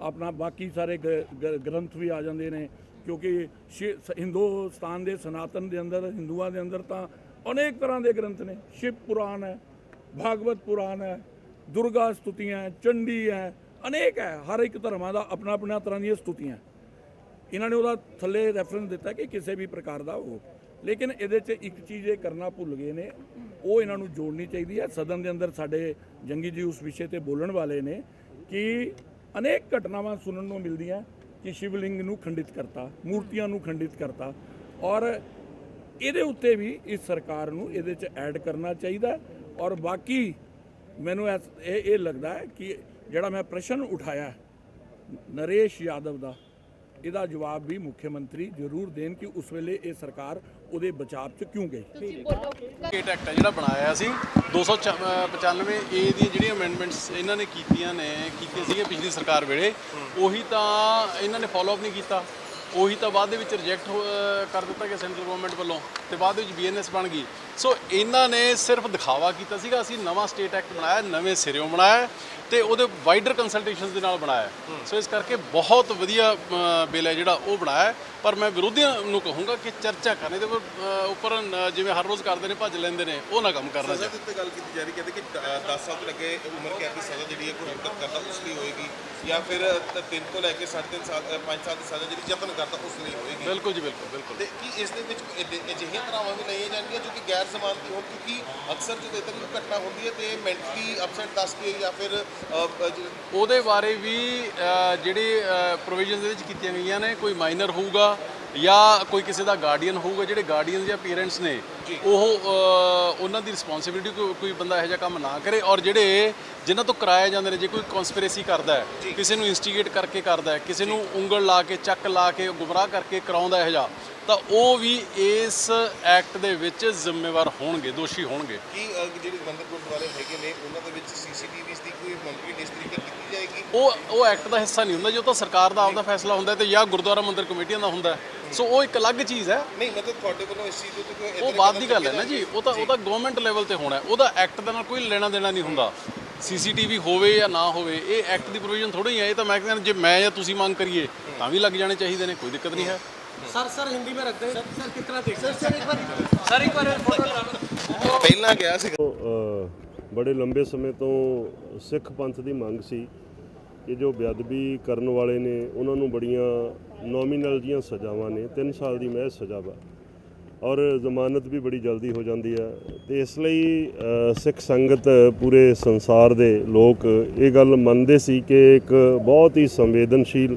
C: ਆਪਣਾ ਬਾਕੀ ਸਾਰੇ ਗ- ਗ੍ਰੰਥ ਵੀ ਆ ਜਾਂਦੇ ਨੇ। ਕਿਉਂਕਿ ਸ਼ਿ- ਹਿੰਦੁਸਤਾਨ ਦੇ ਸਨਾਤਨ ਦੇ ਅੰਦਰ, ਹਿੰਦੂਆਂ ਦੇ ਅੰਦਰ ਤਾਂ ਅਨੇਕ ਤਰ੍ਹਾਂ ਦੇ ਗ੍ਰੰਥ ਨੇ। ਸ਼ਿਵ ਪੁਰਾਣ ਹੈ, ਭਾਗਵਤ ਪੁਰਾਣ ਹੈ, ਦੁਰਗਾ ਸਤੁਤੀਆਂ ਹੈ, ਚੰਡੀ ਹੈ, ਅਨੇਕ ਹੈ। ਹਰ ਇੱਕ ਧਰਮਾਂ ਦਾ ਆਪਣਾ ਆਪਣਾ ਤਰ੍ਹਾਂ ਦੀਆਂ ਸਤੁਤੀਆਂ ਇਹਨਾਂ ਨੇ ਉਹਦਾ ਥੱਲੇ ਰੈਫਰੈਂਸ ਦਿੱਤਾ ਕਿ ਕਿਸੇ ਵੀ ਪ੍ਰਕਾਰ ਦਾ ਹੋ ਲੇਕਿਨ ਇਹਦੇ 'ਚ ਇੱਕ ਚੀਜ਼ ਇਹ ਕਰਨਾ ਭੁੱਲ ਗਏ ਨੇ, ਉਹ ਇਹਨਾਂ ਨੂੰ ਜੋੜਨੀ ਚਾਹੀਦੀ ਹੈ। ਸਦਨ ਦੇ ਅੰਦਰ ਸਾਡੇ ਜੰਗੀ ਜੀ ਉਸ ਵਿਸ਼ੇ ਤੇ ਬੋਲਣ ਵਾਲੇ ਨੇ ਕਿ ਅਨੇਕ ਘਟਨਾਵਾਂ ਸੁਣਨ ਨੂੰ ਮਿਲਦੀਆਂ ਕਿ ਸ਼ਿਵਲਿੰਗ ਨੂੰ ਖੰਡਿਤ ਕਰਤਾ, ਮੂਰਤੀਆਂ ਨੂੰ ਖੰਡਿਤ ਕਰਤਾ। ਔਰ ਇਹਦੇ ਉੱਤੇ ਵੀ ਇਸ ਸਰਕਾਰ ਨੂੰ ਇਹਦੇ 'ਚ ਐਡ ਕਰਨਾ ਚਾਹੀਦਾ ਔਰ ਬਾਕੀ ਮੈਨੂੰ ਐਸ- ਇਹ ਇਹ ਲੱਗਦਾ ਹੈ ਕਿ ਜਿਹੜਾ ਮੈਂ ਪ੍ਰਸ਼ਨ ਉਠਾਇਆ ਨਰੇਸ਼ ਯਾਦਵ ਦਾ ਇਹਦਾ ਜਵਾਬ ਵੀ ਮੁੱਖ ਮੰਤਰੀ ਜ਼ਰੂਰ ਦੇਣ ਕਿ ਉਸ ਵੇਲੇ ਇਹ ਸਰਕਾਰ ਉਹਦੇ ਬਚਾਅ 'ਚ ਕਿਉਂ ਗਈ।
D: ਗੇਟ ਐਕਟ ਹੈ ਜਿਹੜਾ ਬਣਾਇਆ ਸੀ 295 ਏ ਦੀਆਂ ਜਿਹੜੀਆਂ ਅਮੈਂਡਮੈਂਟਸ ਇਹਨਾਂ ਨੇ ਕੀਤੀਆਂ ਨੇ ਕੀਤੀਆਂ ਸੀਗੀਆਂ ਪਿਛਲੀ ਸਰਕਾਰ ਵੇਲੇ ਉਹੀ ਤਾਂ ਇਹਨਾਂ ਨੇ ਫਾਲੋ ਅਪ ਨਹੀਂ ਕੀਤਾ। ਉਹੀ ਤਾਂ ਬਾਅਦ ਦੇ ਵਿੱਚ ਰਿਜੈਕਟ ਕਰ ਦਿੱਤਾ ਗਿਆ ਸੈਂਟਰਲ ਗਵਰਨਮੈਂਟ ਵੱਲੋਂ ਤੇ ਬਾਅਦ ਵਿੱਚ ਬੀਐਨਐਸ ਬਣ ਗਈ। ਸੋ ਇਹਨਾਂ ਨੇ ਸਿਰਫ ਦਿਖਾਵਾ ਕੀਤਾ ਸੀਗਾ ਅਸੀਂ ਨਵਾਂ ਸਟੇਟ ਐਕਟ ਬਣਾਇਆ ਨਵੇਂ ਸਿਰਿਓਂ ਬਣਾਇਆ ਤੇ ਉਹਦੇ ਵਾਈਡਰ ਕੰਸਲਟੇਸ਼ਨਸ ਦੇ ਨਾਲ ਬਣਾਇਆ। ਸੋ ਇਸ ਕਰਕੇ ਬਹੁਤ ਵਧੀਆ ਬਿੱਲ ਹੈ ਜਿਹੜਾ ਉਹ ਬਣਾਇਆ। ਪਰ ਮੈਂ ਵਿਰੋਧੀਆਂ ਨੂੰ ਕਹੂੰਗਾ ਕਿ ਚਰਚਾ ਕਰਨੇ ਦੇ ਉੱਪਰ- ਜਿਵੇਂ ਹਰ ਰੋਜ਼ ਕਰਦੇ ਨੇ ਭੱਜ ਲੈਂਦੇ ਨੇ ਉਹ ਨਾ ਕੰਮ ਕਰਨਾ।
E: ਸਜ਼ਾ
D: ਚਾਹੀਦਾ
E: ਦੇ ਉੱਤੇ ਗੱਲ ਕੀਤੀ ਜਾ ਰਹੀ ਕਹਿੰਦੇ ਕਿ 10 ਸਾਲ ਤੋਂ ਲੱਗੇ ਉਮਰ ਕੈਦ ਦੀ ਸਜ਼ਾ ਜਿਹੜੀ ਹੈ ਕੋਈ ਹਰਕਤ ਕਰਦਾ ਉਸ ਲਈ ਹੋਏਗੀ। ਜਾਂ ਫਿਰ 3 ਤੋਂ ਲੈ ਕੇ 3.5 ਸਾਲ 5 ਸਾਲ ਦੀ ਸਜ਼ਾ ਜਿਹੜੀ ਯਤਨ ਕਰਦਾ ਉਸ ਲਈ ਹੋਏਗੀ।
D: ਬਿਲਕੁਲ ਜੀ ਬਿਲਕੁਲ ਬਿਲਕੁਲ।
E: ਤੇ ਕੀ ਇਸ ਦੇ ਵਿੱਚ ਅਜਿਹੀਆਂ ਧਾਰਾਵਾਂ ਵੀ ਲਈਆਂ ਜਾਣਗੀਆਂ ਜੋ ਕਿ ਗੈਰ ਜ਼ਮਾਨਤੀ ਹੋਣ? ਕਿਉਂਕਿ ਅਕਸਰ ਜਦੋਂ ਇਦਾਂ ਦੀ ਘਟਨਾ ਹੁੰਦੀ ਹੈ ਤੇ ਮੈਂਟਲੀ ਅਪਸੈਟ ਦੱਸ ਕੇ ਜਾਂ ਫਿਰ
D: ਉਹਦੇ ਬਾਰੇ ਵੀ ਜਿਹੜੇ ਪ੍ਰੋਵੀਜ਼ਨਸ ਦੇ ਵਿੱਚ ਕੀਤੀਆਂ ਗਈਆਂ ਨੇ ਕੋਈ ਮਾਈਨਰ ਹੋਊਗਾ ਜਾਂ ਕੋਈ ਕਿਸੇ ਦਾ ਗਾਰਡੀਅਨ ਹੋਊਗਾ ਜਿਹੜੇ ਗਾਰਡੀਅਨ ਜਾਂ ਪੇਰੈਂਟਸ ਨੇ ਉਹ ਉਹਨਾਂ ਦੀ ਰਿਸਪੌਂਸਿਬਿਲਟੀ ਕੋਈ ਬੰਦਾ ਇਹੋ ਜਿਹਾ ਕੰਮ ਨਾ ਕਰੇ ਔਰ ਜਿਹੜੇ ਜਿਨ੍ਹਾਂ ਤੋਂ ਕਰਾਏ ਜਾਂਦੇ ਨੇ ਜੇ ਕੋਈ ਕਨਸਪੀਰੇਸੀ ਕਰਦਾ ਹੈ ਕਿਸੇ ਨੂੰ ਇਨਸਟੀਗੇਟ ਕਰਕੇ ਕਰਦਾ ਹੈ ਕਿਸੇ ਨੂੰ ਉਂਗਲ ਲਾ ਕੇ ਚੱਕ ਲਾ ਕੇ ਗੁੰਮਰਾਹ ਕਰਕੇ ਕਰਾਉਂਦਾ ਇਹੋ ਜਿਹਾ ਤਾਂ ਉਹ ਵੀ ਇਸ ਐਕਟ ਦੇ ਵਿੱਚ ਜ਼ਿੰਮੇਵਾਰ ਹੋਣਗੇ ਦੋਸ਼ੀ ਹੋਣਗੇ।
E: ਕੀ ਜਿਹੜੇ ਪੁਲਿਸ ਵਾਲੇ ਹੈਗੇ ਨੇ ਉਹਨਾਂ ਦੇ ਵਿੱਚ ਸੀਸੀਟੀਵੀਜ਼ ਦੀ ਕੋਈ ਮੌਨਟਰਿੰਗ ਇਸ ਤਰੀਕੇ ਕੀਤੀ ਜਾਏਗੀ
D: ਉਹ ਉਹ ਐਕਟ ਦਾ ਹਿੱਸਾ ਨਹੀਂ ਹੁੰਦਾ ਜੋ ਤਾਂ ਸਰਕਾਰ ਦਾ ਆਪਦਾ ਫੈਸਲਾ ਹੁੰਦਾ ਤੇ ਜਾਂ ਗੁਰਦੁਆਰਾ ਮੰਦਿਰ ਕਮੇਟੀਆਂ ਦਾ ਹੁੰਦਾ ਸੋ ਉਹ ਇੱਕ ਅਲੱਗ ਚੀਜ਼ ਹੈ।
E: ਨਹੀਂ ਮਤਲਬ ਤੁਹਾਡੇ ਕੋਲੋਂ ਇਸ ਚੀਜ਼ ਤੋਂ ਕੋਈ
D: ਉਹ
E: ਬਾਤ
D: ਦੀ ਗੱਲ ਹੈ ਨਾ ਜੀ। ਉਹ ਤਾਂ ਉਹ ਤਾਂ ਗਵਰਨਮੈਂਟ ਲੈਵਲ ਤੇ ਹੋਣਾ ਉਹਦਾ ਐਕਟ ਦੇ ਨਾਲ ਕੋਈ ਲੈਣਾ ਦੇਣਾ ਨਹੀਂ ਹੁੰਦਾ। ਸੀਸੀਟੀਵੀ ਹੋਵੇ ਜਾਂ ਨਾ ਹੋਵੇ ਇਹ ਐਕਟ ਦੀ ਪ੍ਰੋਵੀਜ਼ਨ ਥੋੜੀ ਹੈ। ਇਹ ਤਾਂ ਮੈਂ ਕਹਿੰਦਾ ਜੇ ਮੈਂ ਜਾਂ ਤੁਸੀਂ ਮੰਗ ਕਰੀਏ ਤਾਂ ਵੀ ਲੱਗ ਜਾਣੇ ਚਾਹੀਦੇ ਨੇ ਕੋਈ ਦਿੱਕਤ ਨਹੀਂ ਹੈ।
F: ਸਰ ਸਰ ਹਿੰਦੀ ਵਿੱਚ ਰੱਖ ਦੇ ਸਰ ਕਿਤਨਾ ਦੇਖ ਸਰ ਸਰ ਇੱਕ ਵਾਰ ਸਰ ਇੱਕ ਵਾਰ
E: ਪਹਿਲਾਂ ਗਿਆ ਸੀ।
G: ਬੜੇ ਲੰਬੇ ਸਮੇਂ ਤੋਂ ਸਿੱਖ ਪੰਥ ਦੀ ਮੰਗ ਸੀ। ਕਿ ਜੋ ਬੇਅਦਬੀ ਕਰਨ ਵਾਲੇ ਨੇ, ਉਹਨਾਂ ਨੂੰ ਬੜੀਆਂ ਨੋਮੀਨਲ ਜੀਆਂ ਸਜ਼ਾਵਾਂ ਨੇ। 3 ਸਾਲ ਦੀ ਮਹਿਜ਼ ਸਜ਼ਾ ਵਾ। ਔਰ ਜ਼ਮਾਨਤ ਵੀ ਬੜੀ ਜਲਦੀ ਹੋ ਜਾਂਦੀ ਹੈ ਤੇ ਇਸ ਲਈ ਸਿੱਖ ਸੰਗਤ ਪੂਰੇ ਸੰਸਾਰ ਦੇ ਲੋਕ ਇਹ ਗੱਲ ਮੰਨਦੇ ਸੀ ਕਿ ਇੱਕ ਬਹੁਤ ਹੀ ਸੰਵੇਦਨਸ਼ੀਲ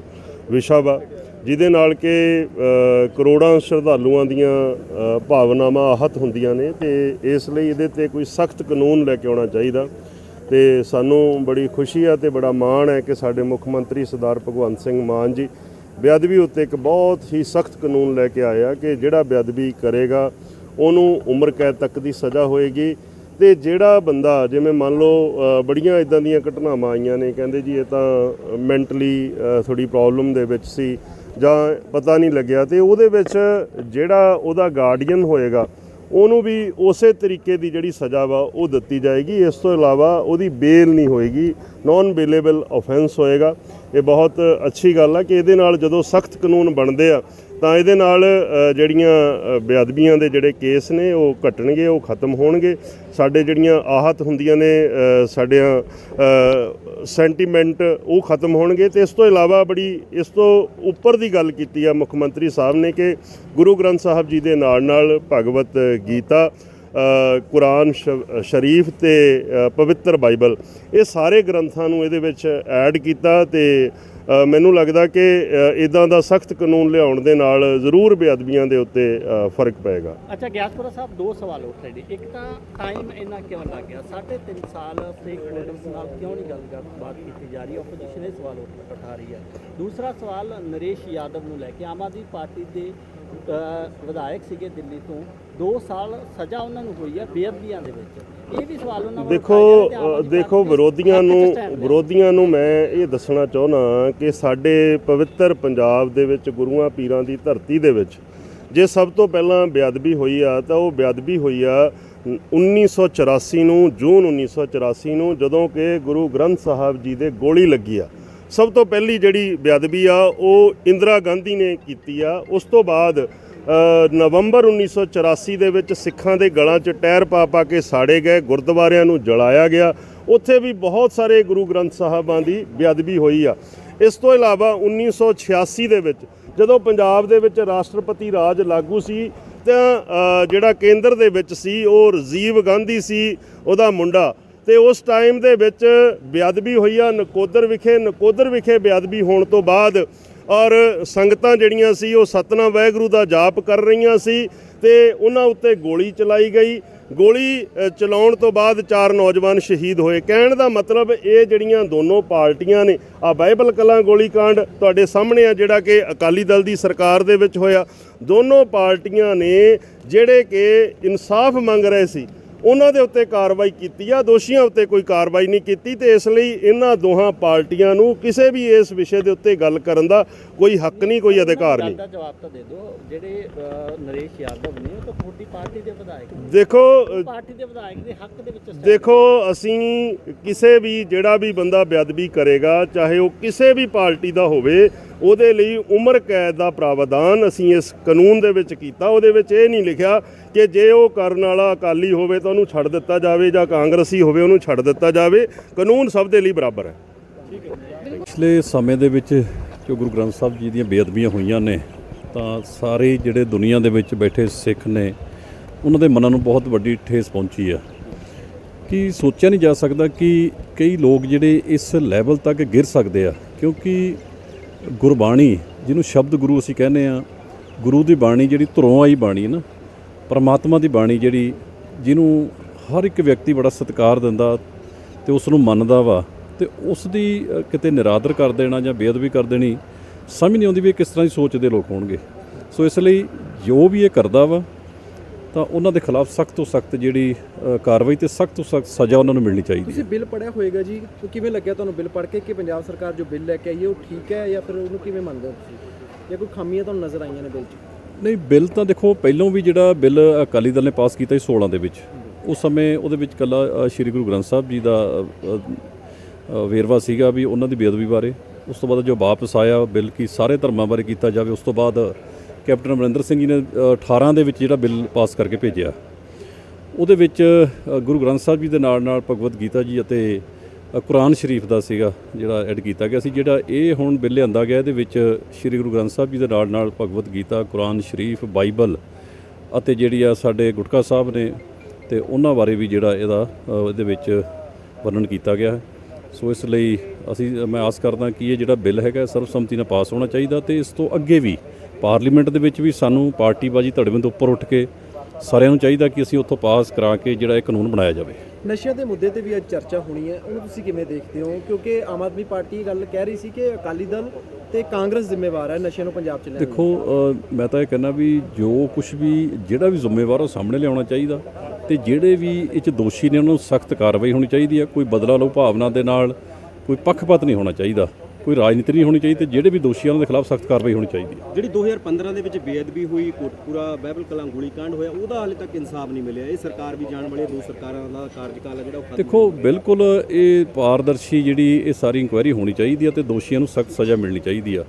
G: ਵਿਸ਼ਾ ਵਾ, ਜਿਹਦੇ ਨਾਲ ਕਿ ਕਰੋੜਾਂ ਸ਼ਰਧਾਲੂਆਂ ਦੀਆਂ ਭਾਵਨਾਵਾਂ ਆਹਤ ਹੁੰਦੀਆਂ ਨੇ ਤੇ ਇਸ ਲਈ ਇਹਦੇ ਤੇ ਕੋਈ ਸਖਤ ਕਾਨੂੰਨ ਲੈ ਕੇ ਆਉਣਾ ਚਾਹੀਦਾ। ਤੇ ਸਾਨੂੰ ਬੜੀ ਖੁਸ਼ੀ ਆ ਤੇ ਬੜਾ ਮਾਣ ਹੈ ਕਿ ਸਾਡੇ ਮੁੱਖ ਮੰਤਰੀ ਸਰਦਾਰ ਭਗਵੰਤ ਸਿੰਘ ਮਾਨ ਜੀ ਬੇਅਦਬੀ ਉੱਤੇ ਇੱਕ ਬਹੁਤ ਹੀ ਸਖਤ ਕਾਨੂੰਨ ਲੈ ਕੇ ਆਇਆ ਕਿ ਜਿਹੜਾ ਬੇਅਦਬੀ ਕਰੇਗਾ, ਉਹਨੂੰ ਉਮਰ ਕੈਦ ਤੱਕ ਦੀ ਸਜ਼ਾ ਹੋਏਗੀ ਤੇ ਜਿਹੜਾ ਬੰਦਾ, ਜਿਵੇਂ ਮੰਨ ਲਓ ਬੜੀਆਂ ਇਦਾਂ ਦੀਆਂ ਘਟਨਾਵਾਂ ਆਈਆਂ ਨੇ, ਕਹਿੰਦੇ ਜੀ ਇਹ ਤਾਂ ਮੈਂਟਲੀ ਥੋੜੀ ਪ੍ਰੋਬਲਮ ਦੇ ਵਿੱਚ ਸੀ ਜਾਂ ਪਤਾ ਨਹੀਂ ਲੱਗਿਆ ਤੇ ਉਹਦੇ ਵਿੱਚ ਜਿਹੜਾ ਉਹਦਾ ਗਾਰਡੀਅਨ ਹੋਏਗਾ ਉਹਨੂੰ ਵੀ ਉਸੇ ਤਰੀਕੇ ਦੀ ਜਿਹੜੀ ਸਜ਼ਾ ਵਾ ਉਹ ਦਿੱਤੀ ਜਾਏਗੀ। ਇਸ ਤੋਂ ਇਲਾਵਾ ਉਹਦੀ ਬੇਲ ਨਹੀਂ ਹੋਏਗੀ। ਨਾਨ ਬੇਲੇਬਲ ਆਫੈਂਸ ਹੋਏਗਾ। ਇਹ ਬਹੁਤ ਅੱਛੀ ਗੱਲ ਆ ਕਿ ਇਹਦੇ ਨਾਲ ਜਦੋਂ ਸਖਤ ਕਾਨੂੰਨ ਬਣਦੇ ਆ ਤਾਂ ਇਹਦੇ ਨਾਲ ਜਿਹੜੀਆਂ ਬੇਅਦਬੀਆਂ ਦੇ ਜਿਹੜੇ ਕੇਸ ਨੇ ਉਹ ਘਟਣਗੇ ਉਹ ਖਤਮ ਹੋਣਗੇ। ਸਾਡੇ ਜਿਹੜੀਆਂ ਆਹਤ ਹੁੰਦੀਆਂ ਨੇ ਅ, ਸਾਡਿਆਂ ਸੈਂਟੀਮੈਂਟ ਉਹ ਖਤਮ ਹੋਣਗੇ। ਤੇ ਇਸ ਤੋਂ ਇਲਾਵਾ ਬੜੀ ਇਸ ਤੋਂ ਉੱਪਰ ਦੀ ਗੱਲ ਕੀਤੀ ਆ ਮੁੱਖ ਮੰਤਰੀ ਸਾਹਿਬ ਨੇ ਕਿ ਗੁਰੂ ਗ੍ਰੰਥ ਸਾਹਿਬ ਜੀ ਦੇ ਨਾਲ ਨਾਲ ਭਗਵਤ ਗੀਤਾ ਕੁਰਾਨ ਸ਼ਰੀਫ ਤੇ ਪਵਿੱਤਰ ਬਾਈਬਲ ਇਹ ਸਾਰੇ ਗ੍ਰੰਥਾਂ ਨੂੰ ਇਹਦੇ ਵਿੱਚ ਐਡ ਕੀਤਾ ਤੇ ਮੈਨੂੰ ਲੱਗਦਾ ਕਿ ਇਦਾਂ ਦਾ ਸਖਤ ਕਾਨੂੰਨ ਲਿਆਉਣ ਦੇ ਨਾਲ ਜ਼ਰੂਰ ਬੇਅਦਬੀਆਂ ਦੇ ਉੱਤੇ ਫ਼ਰਕ ਪਏਗਾ।
H: ਅੱਛਾ, ਗਿਆਸਪੁਰਾ ਸਾਹਿਬ, ਦੋ ਸਵਾਲ ਉੱਠ ਰਹੇ ਨੇ। ਇੱਕ ਤਾਂ ਟਾਈਮ ਇੰਨਾ ਕਿਉਂ ਲੱਗ ਗਿਆ? ਸਾਢੇ ਤਿੰਨ ਸਾਲ ਸਟੇਕ ਹੋਲਡਰਸ ਨਾਲ ਕਿਉਂ ਨਹੀਂ ਗੱਲ ਕਰ ਬਾਤ ਕੀਤੀ ਜਾ ਰਹੀ? ਆਪੋਜੀਸ਼ਨ ਇਹ ਸਵਾਲ ਉਠਾ ਰਹੀ ਹੈ। ਦੂਸਰਾ ਸਵਾਲ, ਨਰੇਸ਼ ਯਾਦਵ ਨੂੰ ਲੈ ਕੇ। ਆਮ ਆਦਮੀ ਪਾਰਟੀ ਦੇ ਵਿਧਾਇਕ ਸੀਗੇ ਦਿੱਲੀ ਤੋਂ। 2 ਸਾਲ ਸਜ਼ਾ ਉਹਨਾਂ ਨੂੰ ਹੋਈ ਹੈ ਬੇਅਦਬੀਆਂ ਦੇ ਵਿੱਚ।
G: ਦੇਖੋ ਦੇਖੋ ਵਿਰੋਧੀਆਂ ਨੂੰ। ਵਿਰੋਧੀਆਂ ਨੂੰ ਮੈਂ ਇਹ ਦੱਸਣਾ ਚਾਹੁੰਦਾ ਕਿ ਸਾਡੇ ਪਵਿੱਤਰ ਪੰਜਾਬ ਦੇ ਵਿੱਚ ਗੁਰੂਆਂ ਪੀਰਾਂ ਦੀ ਧਰਤੀ ਦੇ ਵਿੱਚ ਜੇ ਸਭ ਤੋਂ ਪਹਿਲਾਂ ਬੇਅਦਬੀ ਹੋਈ ਆ ਤਾਂ ਉਹ ਬੇਅਦਬੀ ਹੋਈ ਆ 1984 ਨੂੰ ਜੂਨ 1984 ਨੂੰ ਜਦੋਂ ਕਿ ਗੁਰੂ ਗ੍ਰੰਥ ਸਾਹਿਬ ਜੀ ਦੇ ਗੋਲੀ ਲੱਗੀ ਆ ਸਭ ਤੋਂ ਪਹਿਲੀ ਜਿਹੜੀ ਬੇਅਦਬੀ ਆ ਉਹ ਇੰਦਰਾ ਗਾਂਧੀ ਨੇ ਕੀਤੀ ਆ ਉਸ ਤੋਂ ਬਾਅਦ ਨਵੰਬਰ 1984 ਦੇ ਵਿੱਚ ਸਿੱਖਾਂ ਦੇ ਗਲਾਂ 'ਚ ਟਾਇਰ ਪਾ ਪਾ ਕੇ ਸਾੜੇ ਗਏ, ਗੁਰਦੁਆਰਿਆਂ ਨੂੰ ਜਲਾਇਆ ਗਿਆ। ਉੱਥੇ ਵੀ ਬਹੁਤ ਸਾਰੇ ਗੁਰੂ ਗ੍ਰੰਥ ਸਾਹਿਬਾਂ ਦੀ ਬੇਅਦਬੀ ਹੋਈ ਆ। ਇਸ ਤੋਂ ਇਲਾਵਾ 1986 ਦੇ ਵਿੱਚ ਜਦੋਂ ਪੰਜਾਬ ਦੇ ਵਿੱਚ ਰਾਸ਼ਟਰਪਤੀ ਰਾਜ ਲਾਗੂ ਸੀ, ਤਾਂ ਜਿਹੜਾ ਕੇਂਦਰ ਦੇ ਵਿੱਚ ਸੀ, ਉਹ ਰਾਜੀਵ ਗਾਂਧੀ ਸੀ, ਉਹਦਾ ਮੁੰਡਾ। ਤੇ ਉਸ ਟਾਈਮ ਦੇ ਵਿੱਚ ਬੇਅਦਬੀ ਹੋਈ ਆ। ਨਕੋਦਰ ਵਿਖੇ ਨਕੋਦਰ ਵਿਖੇ ਬੇਅਦਬੀ ਹੋਣ ਤੋਂ ਬਾਅਦ ਔਰ ਸੰਗਤਾਂ ਜਿਹੜੀਆਂ ਸੀ, ਉਹ ਸਤਨਾਮ ਵਾਹਿਗੁਰੂ ਦਾ ਜਾਪ ਕਰ ਰਹੀਆਂ ਸੀ ਤੇ ਉਹਨਾਂ ਉੱਤੇ ਗੋਲੀ ਚਲਾਈ ਗਈ। ਗੋਲੀ ਚਲਾਉਣ ਤੋਂ ਬਾਅਦ ਚਾਰ ਨੌਜਵਾਨ ਸ਼ਹੀਦ ਹੋਏ। ਕਹਿਣ ਦਾ ਮਤਲਬ ਇਹ ਜਿਹੜੀਆਂ ਦੋਨੋਂ ਪਾਰਟੀਆਂ ਨੇ ਆ ਬਾਈਬਲ ਕਲਾਂ ਗੋਲੀकांड ਤੁਹਾਡੇ ਸਾਹਮਣੇ ਆ, ਜਿਹੜਾ ਕਿ ਅਕਾਲੀ ਦਲ ਦੀ ਸਰਕਾਰ ਦੇ ਵਿੱਚ ਹੋਇਆ। ਦੋਨੋਂ ਪਾਰਟੀਆਂ ਨੇ ਜਿਹੜੇ ਕਿ ਇਨਸਾਫ ਮੰਗ ਰਹੇ ਸੀ ਉਹਨਾਂ ਦੇ ਉੱਤੇ ਕਾਰਵਾਈ ਕੀਤੀ ਆ ਦੋਸ਼ੀਆਂ ਉੱਤੇ ਕੋਈ ਕਾਰਵਾਈ ਨਹੀਂ ਕੀਤੀ ਤੇ ਇਸ ਲਈ ਇਹਨਾਂ ਦੋਹਾਂ ਪਾਰਟੀਆਂ ਨੂੰ ਕਿਸੇ ਵੀ ਇਸ ਵਿਸ਼ੇ ਦੇ ਉੱਤੇ ਗੱਲ ਕਰਨ ਦਾ ਕੋਈ ਹੱਕ ਨਹੀਂ ਕੋਈ ਅਧਿਕਾਰ ਨਹੀਂ।
H: ਦਾ ਜਵਾਬ ਤਾਂ ਦੇ ਦਿਓ ਜਿਹੜੇ ਅ, ਨਰੇਸ਼ ਯਾਦਵ ਨੇ ਉਹ ਤਾਂ ਤੁਹਾਡੀ ਪਾਰਟੀ ਦੇ ਵਿਧਾਇਕ ਨੇ।
G: ਦੇਖੋ ਅ,
H: ਪਾਰਟੀ ਦੇ ਵਿਧਾਇਕ ਦੇ ਹੱਕ ਦੇ ਵਿੱਚ stand
G: ਦੇਖੋ ਅਸੀਂ ਕਿਸੇ ਵੀ ਜਿਹੜਾ ਵੀ ਬੰਦਾ ਬੇਅਦਬੀ ਕਰੇਗਾ ਚਾਹੇ ਉਹ ਕਿਸੇ ਵੀ ਪਾਰਟੀ ਦਾ ਹੋਵੇ ਉਹਦੇ ਲਈ ਉਮਰ ਕੈਦ ਦਾ ਪ੍ਰਾਵਧਾਨ ਅਸੀਂ ਇਸ ਕਾਨੂੰਨ ਦੇ ਵਿੱਚ ਕੀਤਾ। ਉਹਦੇ ਵਿੱਚ ਇਹ ਨਹੀਂ ਲਿਖਿਆ ਕਿ ਜੇ ਉਹ ਕਰਨ ਵਾਲਾ ਅਕਾਲੀ ਹੋਵੇ ਤਾਂ ਉਹਨੂੰ ਛੱਡ ਦਿੱਤਾ ਜਾਵੇ ਜਾਂ ਕਾਂਗਰਸੀ ਹੋਵੇ ਉਹਨੂੰ ਛੱਡ ਦਿੱਤਾ ਜਾਵੇ। ਕਾਨੂੰਨ ਸਭ ਦੇ ਲਈ ਬਰਾਬਰ ਹੈ।
I: ਪਿਛਲੇ ਸਮੇਂ ਦੇ ਵਿੱਚ ਜੋ ਗੁਰੂ ਗ੍ਰੰਥ ਸਾਹਿਬ ਜੀ ਦੀਆਂ ਬੇਅਦਬੀਆਂ ਹੋਈਆਂ ਨੇ, ਤਾਂ ਸਾਰੇ ਜਿਹੜੇ ਦੁਨੀਆ ਦੇ ਵਿੱਚ ਬੈਠੇ ਸਿੱਖ ਨੇ, ਉਹਨਾਂ ਦੇ ਮਨਾਂ ਨੂੰ ਬਹੁਤ ਵੱਡੀ ਠੇਸ ਪਹੁੰਚੀ ਆ। ਕਿ ਸੋਚਿਆ ਨਹੀਂ ਜਾ ਸਕਦਾ ਕਿ ਕਈ ਲੋਕ ਜਿਹੜੇ ਇਸ ਲੈਵਲ ਤੱਕ ਗਿਰ ਸਕਦੇ ਆ? ਕਿਉਂਕਿ ਗੁਰਬਾਣੀ, ਜਿਹਨੂੰ ਸ਼ਬਦ ਗੁਰੂ ਅਸੀਂ ਕਹਿੰਦੇ ਆ ਗੁਰੂ ਦੀ ਬਾਣੀ ਜਿਹੜੀ ਧਰੋਂ ਆਈ ਬਾਣੀ ਹੈ ਨਾ, ਪਰਮਾਤਮਾ ਦੀ ਬਾਣੀ ਜਿਹੜੀ, ਜਿਹਨੂੰ ਹਰ ਇੱਕ ਵਿਅਕਤੀ ਬੜਾ ਸਤਿਕਾਰ ਦਿੰਦਾ ਤੇ ਉਸ ਨੂੰ ਮੰਨਦਾ ਵਾ, ਤੇ ਉਸ ਦੀ ਕਿਤੇ ਨਿਰਾਦਰ ਕਰ ਦੇਣਾ ਜਾਂ ਬੇਅਦਬੀ ਕਰ ਦੇਣੀ, ਸਮਝ ਨਹੀਂ ਆਉਂਦੀ ਵੀ ਕਿਸ ਤਰ੍ਹਾਂ ਦੀ ਸੋਚ ਦੇ ਲੋਕ ਹੋਣਗੇ। ਸੋ ਇਸ ਲਈ ਜੋ ਵੀ ਇਹ ਕਰਦਾ ਵਾ ਤਾਂ ਉਹਨਾਂ ਦੇ ਖਿਲਾਫ ਸਖਤ ਤੋਂ ਸਖਤ ਜਿਹੜੀ ਕਾਰਵਾਈ ਤੇ ਸਖਤ ਤੋਂ ਸਖਤ ਸਜ਼ਾ ਉਹਨਾਂ ਨੂੰ ਮਿਲਣੀ ਚਾਹੀਦੀ ਹੈ।
F: ਤੁਸੀਂ ਬਿੱਲ ਪੜਿਆ ਹੋਏਗਾ ਜੀ? ਕਿਵੇਂ ਲੱਗਿਆ ਤੁਹਾਨੂੰ ਬਿੱਲ ਪੜ੍ਹ ਕੇ ਕਿ ਪੰਜਾਬ ਸਰਕਾਰ ਜੋ ਬਿੱਲ ਲੈ ਕੇ ਆਈ ਹੈ ਉਹ ਠੀਕ ਹੈ ਜਾਂ ਫਿਰ ਉਹਨੂੰ ਕਿਵੇਂ ਮੰਨਦੇ ਹੋ ਤੁਸੀਂ? ਜਾਂ ਕੋਈ ਖਾਮੀਆਂ ਤੁਹਾਨੂੰ ਨਜ਼ਰ ਆਈਆਂ ਨੇ ਬਿੱਲ 'ਚ?
I: ਨਹੀਂ ਬਿੱਲ ਤਾਂ ਦੇਖੋ ਪਹਿਲੋਂ ਵੀ ਜਿਹੜਾ ਬਿੱਲ ਅਕਾਲੀ ਦਲ ਨੇ ਪਾਸ ਕੀਤਾ ਸੀ 16 ਦੇ ਵਿੱਚ ਉਸ ਸਮੇਂ ਉਹਦੇ ਵਿੱਚ ਕੱਲਾ ਸ਼੍ਰੀ ਗੁਰੂ ਗ੍ਰੰਥ ਸਾਹਿਬ ਜੀ ਦਾ ਵੇਰਵਾ ਸੀਗਾ ਵੀ ਉਹਨਾਂ ਦੀ ਬੇਅਦਬੀ ਬਾਰੇ ਉਸ ਤੋਂ ਬਾਅਦ ਜੋ ਵਾਪਸ ਆਇਆ ਬਿੱਲ ਕੀ ਸਾਰੇ ਧਰਮਾਂ ਬਾਰੇ ਕੀਤਾ ਜਾਵੇ ਉਸ ਤੋਂ ਬਾਅਦ ਕੈਪਟਨ ਅਮਰਿੰਦਰ ਸਿੰਘ ਜੀ ਨੇ ਅ, 18 ਦੇ ਵਿੱਚ ਜਿਹੜਾ ਬਿੱਲ ਪਾਸ ਕਰਕੇ ਭੇਜਿਆ। ਉਹਦੇ ਵਿੱਚ ਗੁਰੂ ਗ੍ਰੰਥ ਸਾਹਿਬ ਜੀ ਦੇ ਨਾਲ ਨਾਲ ਭਗਵਦ ਗੀਤਾ ਜੀ ਅਤੇ ਕੁਰਾਨ ਸ਼ਰੀਫ ਦਾ ਸੀਗਾ ਜਿਹੜਾ ਐਡ ਕੀਤਾ ਗਿਆ ਸੀ ਜਿਹੜਾ ਇਹ ਹੁਣ ਬਿੱਲ ਲਿਆਂਦਾ ਗਿਆ ਇਹਦੇ ਵਿੱਚ ਸ਼੍ਰੀ ਗੁਰੂ ਗ੍ਰੰਥ ਸਾਹਿਬ ਜੀ ਦੇ ਨਾਲ ਨਾਲ ਭਗਵਦ ਗੀਤਾ ਕੁਰਾਨ ਸ਼ਰੀਫ ਬਾਈਬਲ ਅਤੇ ਜਿਹੜੀ ਆ ਸਾਡੇ ਗੁਟਕਾ ਸਾਹਿਬ ਨੇ ਤੇ ਉਹਨਾਂ ਬਾਰੇ ਵੀ ਜਿਹੜਾ ਇਹਦਾ ਇਹਦੇ ਵਿੱਚ ਵਰਣਨ ਕੀਤਾ ਗਿਆ ਹੈ। ਸੋ ਇਸ ਲਈ ਅਸੀਂ ਮੈਂ ਆਸ ਕਰਦਾ ਕਿ ਇਹ ਜਿਹੜਾ ਬਿੱਲ ਹੈਗਾ ਸਰਬਸੰਮਤੀ ਨਾਲ ਪਾਸ ਹੋਣਾ ਚਾਹੀਦਾ ਤੇ ਇਸ ਤੋਂ ਅੱਗੇ ਵੀ ਪਾਰਲੀਮੈਂਟ ਦੇ ਵਿੱਚ ਵੀ ਸਾਨੂੰ ਪਾਰਟੀਬਾਜ਼ੀ ਧੜਵੇਂ ਤੋਂ ਉੱਪਰ ਉੱਠ ਕੇ ਸਾਰਿਆਂ ਨੂੰ ਚਾਹੀਦਾ ਕਿ ਅਸੀਂ ਉੱਥੋਂ ਪਾਸ ਕਰਾ ਕੇ ਜਿਹੜਾ ਇਹ ਕਾਨੂੰਨ ਬਣਾਇਆ ਜਾਵੇ।
F: ਨਸ਼ਿਆਂ ਦੇ ਮੁੱਦੇ ਤੇ ਵੀ ਅੱਜ ਚਰਚਾ ਹੋਣੀ ਹੈ ਉਹਨੂੰ ਤੁਸੀਂ ਕਿਵੇਂ ਦੇਖਦੇ ਹੋ? ਕਿਉਂਕਿ ਆਮ ਆਦਮੀ ਪਾਰਟੀ ਗੱਲ ਕਹਿ ਰਹੀ ਸੀ ਕਿ ਅਕਾਲੀ ਦਲ ਤੇ ਕਾਂਗਰਸ ਜ਼ਿੰਮੇਵਾਰ ਹੈ ਨਸ਼ਿਆਂ ਨੂੰ ਪੰਜਾਬ 'ਚ ਲੈਣ ਲਈ।
I: ਦੇਖੋ ਮੈਂ ਤਾਂ ਇਹ ਕਹਿੰਦਾ ਵੀ ਜੋ ਕੁਝ ਵੀ ਜਿਹੜਾ ਵੀ ਜ਼ਿੰਮੇਵਾਰ ਉਹ ਸਾਹਮਣੇ ਲਿਆਉਣਾ ਚਾਹੀਦਾ ਤੇ ਜਿਹੜੇ ਵੀ ਇਹ 'ਚ ਦੋਸ਼ੀ ਨੇ ਉਹਨਾਂ ਨੂੰ ਸਖਤ ਕਾਰਵਾਈ ਹੋਣੀ ਚਾਹੀਦੀ ਹੈ ਕੋਈ ਬਦਲਾ ਲਓ ਭਾਵਨਾ ਦੇ ਨਾਲ ਕੋਈ ਪੱਖਪਾਤ ਨਹੀਂ ਹੋਣਾ ਚਾਹੀਦਾ। ਕੋਈ ਰਾਜਨੀਤੀ ਨਹੀਂ ਹੋਣੀ ਚਾਹੀਦੀ ਤੇ ਜਿਹੜੇ ਵੀ ਦੋਸ਼ੀ ਆ ਉਹਨਾਂ ਦੇ ਖਿਲਾਫ ਸਖਤ ਕਾਰਵਾਈ ਹੋਣੀ ਚਾਹੀਦੀ ਹੈ।
J: ਜਿਹੜੀ 2015 ਦੇ ਵਿੱਚ ਬੇਅਦਬੀ ਹੋਈ ਕੋਟਪੂਰਾ ਬਾਈਬਲ ਕਲਾਂ ਗੋਲੀकांड ਹੋਇਆ ਉਹਦਾ ਹਾਲੇ ਤੱਕ ਇਨਸਾਫ ਨਹੀਂ ਮਿਲਿਆ। ਇਹ ਸਰਕਾਰ ਵੀ ਜਾਣ ਵਾਲੀ ਦੋ ਸਰਕਾਰਾਂ ਦਾ ਕਾਰਜਕਾਲ ਹੈ ਜਿਹੜਾ ਉਹ
I: ਦੇਖੋ ਬਿਲਕੁਲ ਇਹ ਪਾਰਦਰਸ਼ੀ ਜਿਹੜੀ ਇਹ ਸਾਰੀ ਇਨਕੁਆਇਰੀ ਹੋਣੀ ਚਾਹੀਦੀ ਹੈ ਤੇ ਦੋਸ਼ੀਆਂ ਨੂੰ ਸਖਤ ਸਜ਼ਾ ਮਿਲਣੀ ਚਾਹੀਦੀ ਆ।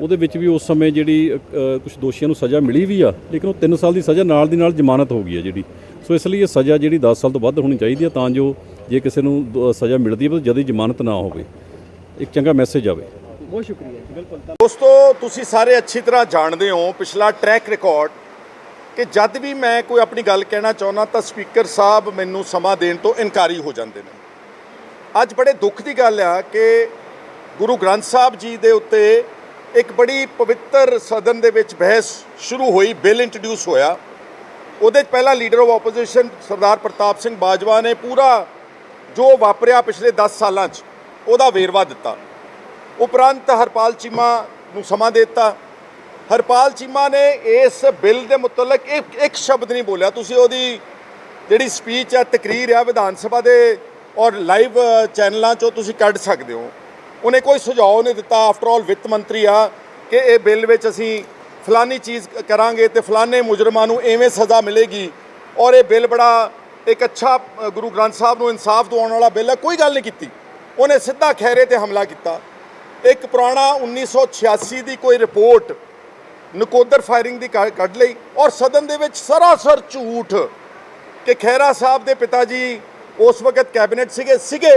I: ਉਹਦੇ ਵਿੱਚ ਵੀ ਉਸ ਸਮੇਂ ਜਿਹੜੀ ਕੁਝ ਦੋਸ਼ੀਆਂ ਨੂੰ ਸਜ਼ਾ ਮਿਲੀ ਵੀ ਆ ਲੇਕਿਨ ਉਹ 3 ਸਾਲ ਦੀ ਸਜ਼ਾ ਨਾਲ ਦੀ ਨਾਲ ਜ਼ਮਾਨਤ ਹੋ ਗਈ ਹੈ ਜਿਹੜੀ। ਸੋ ਇਸ ਲਈ ਇਹ ਸਜ਼ਾ ਜਿਹੜੀ 10 ਸਾਲ ਤੋਂ ਵੱਧ ਹੋਣੀ ਚਾਹੀਦੀ ਹੈ ਤਾਂ ਜੋ ਜੇ ਕਿਸੇ ਨੂੰ ਸਜ਼ਾ ਮਿਲਦੀ ਹੈ ਤਾਂ ਜਦੀ ਜ਼ਮਾਨਤ ਨਾ ਹੋਵੇ। ਇੱਕ ਚੰਗਾ ਮੈਸੇਜ ਆਵੇ।
F: ਬਹੁਤ ਸ਼ੁਕਰੀਆ ਬਿਲਕੁਲ
A: ਦੋਸਤੋ ਤੁਸੀਂ ਸਾਰੇ ਅੱਛੀ ਤਰ੍ਹਾਂ ਜਾਣਦੇ ਹੋ ਪਿਛਲਾ ਟਰੈਕ ਰਿਕਾਰਡ ਕਿ ਜਦ ਵੀ ਮੈਂ ਕੋਈ ਆਪਣੀ ਗੱਲ ਕਹਿਣਾ ਚਾਹੁੰਦਾ ਤਾਂ ਸਪੀਕਰ ਸਾਹਿਬ ਮੈਨੂੰ ਸਮਾਂ ਦੇਣ ਤੋਂ ਇਨਕਾਰੀ ਹੋ ਜਾਂਦੇ ਨੇ। ਅੱਜ ਬੜੇ ਦੁੱਖ ਦੀ ਗੱਲ ਆ ਕਿ ਗੁਰੂ ਗ੍ਰੰਥ ਸਾਹਿਬ ਜੀ ਦੇ ਉੱਤੇ ਇੱਕ ਬੜੀ ਪਵਿੱਤਰ ਸਦਨ ਦੇ ਵਿੱਚ ਬਹਿਸ ਸ਼ੁਰੂ ਹੋਈ ਬਿੱਲ ਇੰਟਰੋਡਿਊਸ ਹੋਇਆ। ਉਹਦੇ 'ਚ ਪਹਿਲਾ leader of opposition Sardar Pratap Singh Bajwa ਨੇ ਪੂਰਾ ਜੋ ਵਾਪਰਿਆ ਪਿਛਲੇ 10 ਸਾਲਾਂ 'ਚ ਉਹਦਾ ਵੇਰਵਾ ਦਿੱਤਾ। ਉਪਰੰਤ ਹਰਪਾਲ ਚੀਮਾ ਨੂੰ ਸਮਾਂ ਦੇ ਦਿੱਤਾ। ਹਰਪਾਲ ਚੀਮਾ ਨੇ ਇਸ ਬਿੱਲ ਦੇ ਮੁਤਲਕ ਇੱਕ ਇੱਕ ਸ਼ਬਦ ਨਹੀਂ ਬੋਲਿਆ। ਤੁਸੀਂ ਉਹਦੀ ਜਿਹੜੀ ਸਪੀਚ ਹੈ, ਤਕਰੀਰ ਹੈ ਵਿਧਾਨ ਸਭਾ ਦੇ ਔਰ ਲਾਈਵ ਚੈਨਲਾਂ 'ਚੋਂ ਤੁਸੀਂ ਕੱਢ ਸਕਦੇ ਹੋ। ਉਹਨੇ ਕੋਈ ਸੁਝਾਅ ਨਹੀਂ ਦਿੱਤਾ। ਆਫਟਰ ਆਲ ਵਿੱਤ ਮੰਤਰੀ ਆ ਕਿ ਇਹ ਬਿੱਲ ਵਿੱਚ ਅਸੀਂ ਫਲਾਨੀ ਚੀਜ਼ ਕਰਾਂਗੇ ਤੇ ਫਲਾਨੇ ਮੁਜਰਮਾਂ ਨੂੰ ਐਵੇਂ ਸਜ਼ਾ ਮਿਲੇਗੀ। ਔਰ ਇਹ ਬਿੱਲ ਬੜਾ ਇੱਕ ਅੱਛਾ ਗੁਰੂ ਗ੍ਰੰਥ ਸਾਹਿਬ ਨੂੰ ਇਨਸਾਫ ਦਿਵਾਉਣ ਵਾਲਾ ਬਿੱਲ ਹੈ। ਕੋਈ ਗੱਲ ਨਹੀਂ ਕੀਤੀ। ਉਹਨੇ ਸਿੱਧਾ ਖੈਰੇ ਤੇ ਹਮਲਾ ਕੀਤਾ। ਇੱਕ ਪੁਰਾਣਾ 1986 ਦੀ ਕੋਈ ਰਿਪੋਰਟ ਨਕੋਦਰ ਫਾਇਰਿੰਗ ਦੀ ਕੱਢ ਕੱਢ ਲਈ ਔਰ ਸਦਨ ਦੇ ਵਿੱਚ ਸਰਾਸਰ ਝੂਠ ਕਿ ਖਹਿਰਾ ਸਾਹਿਬ ਦੇ ਪਿਤਾ ਜੀ ਉਸ ਵਕਤ ਕੈਬਨਿਟ ਸੀਗੇ ਸੀਗੇ।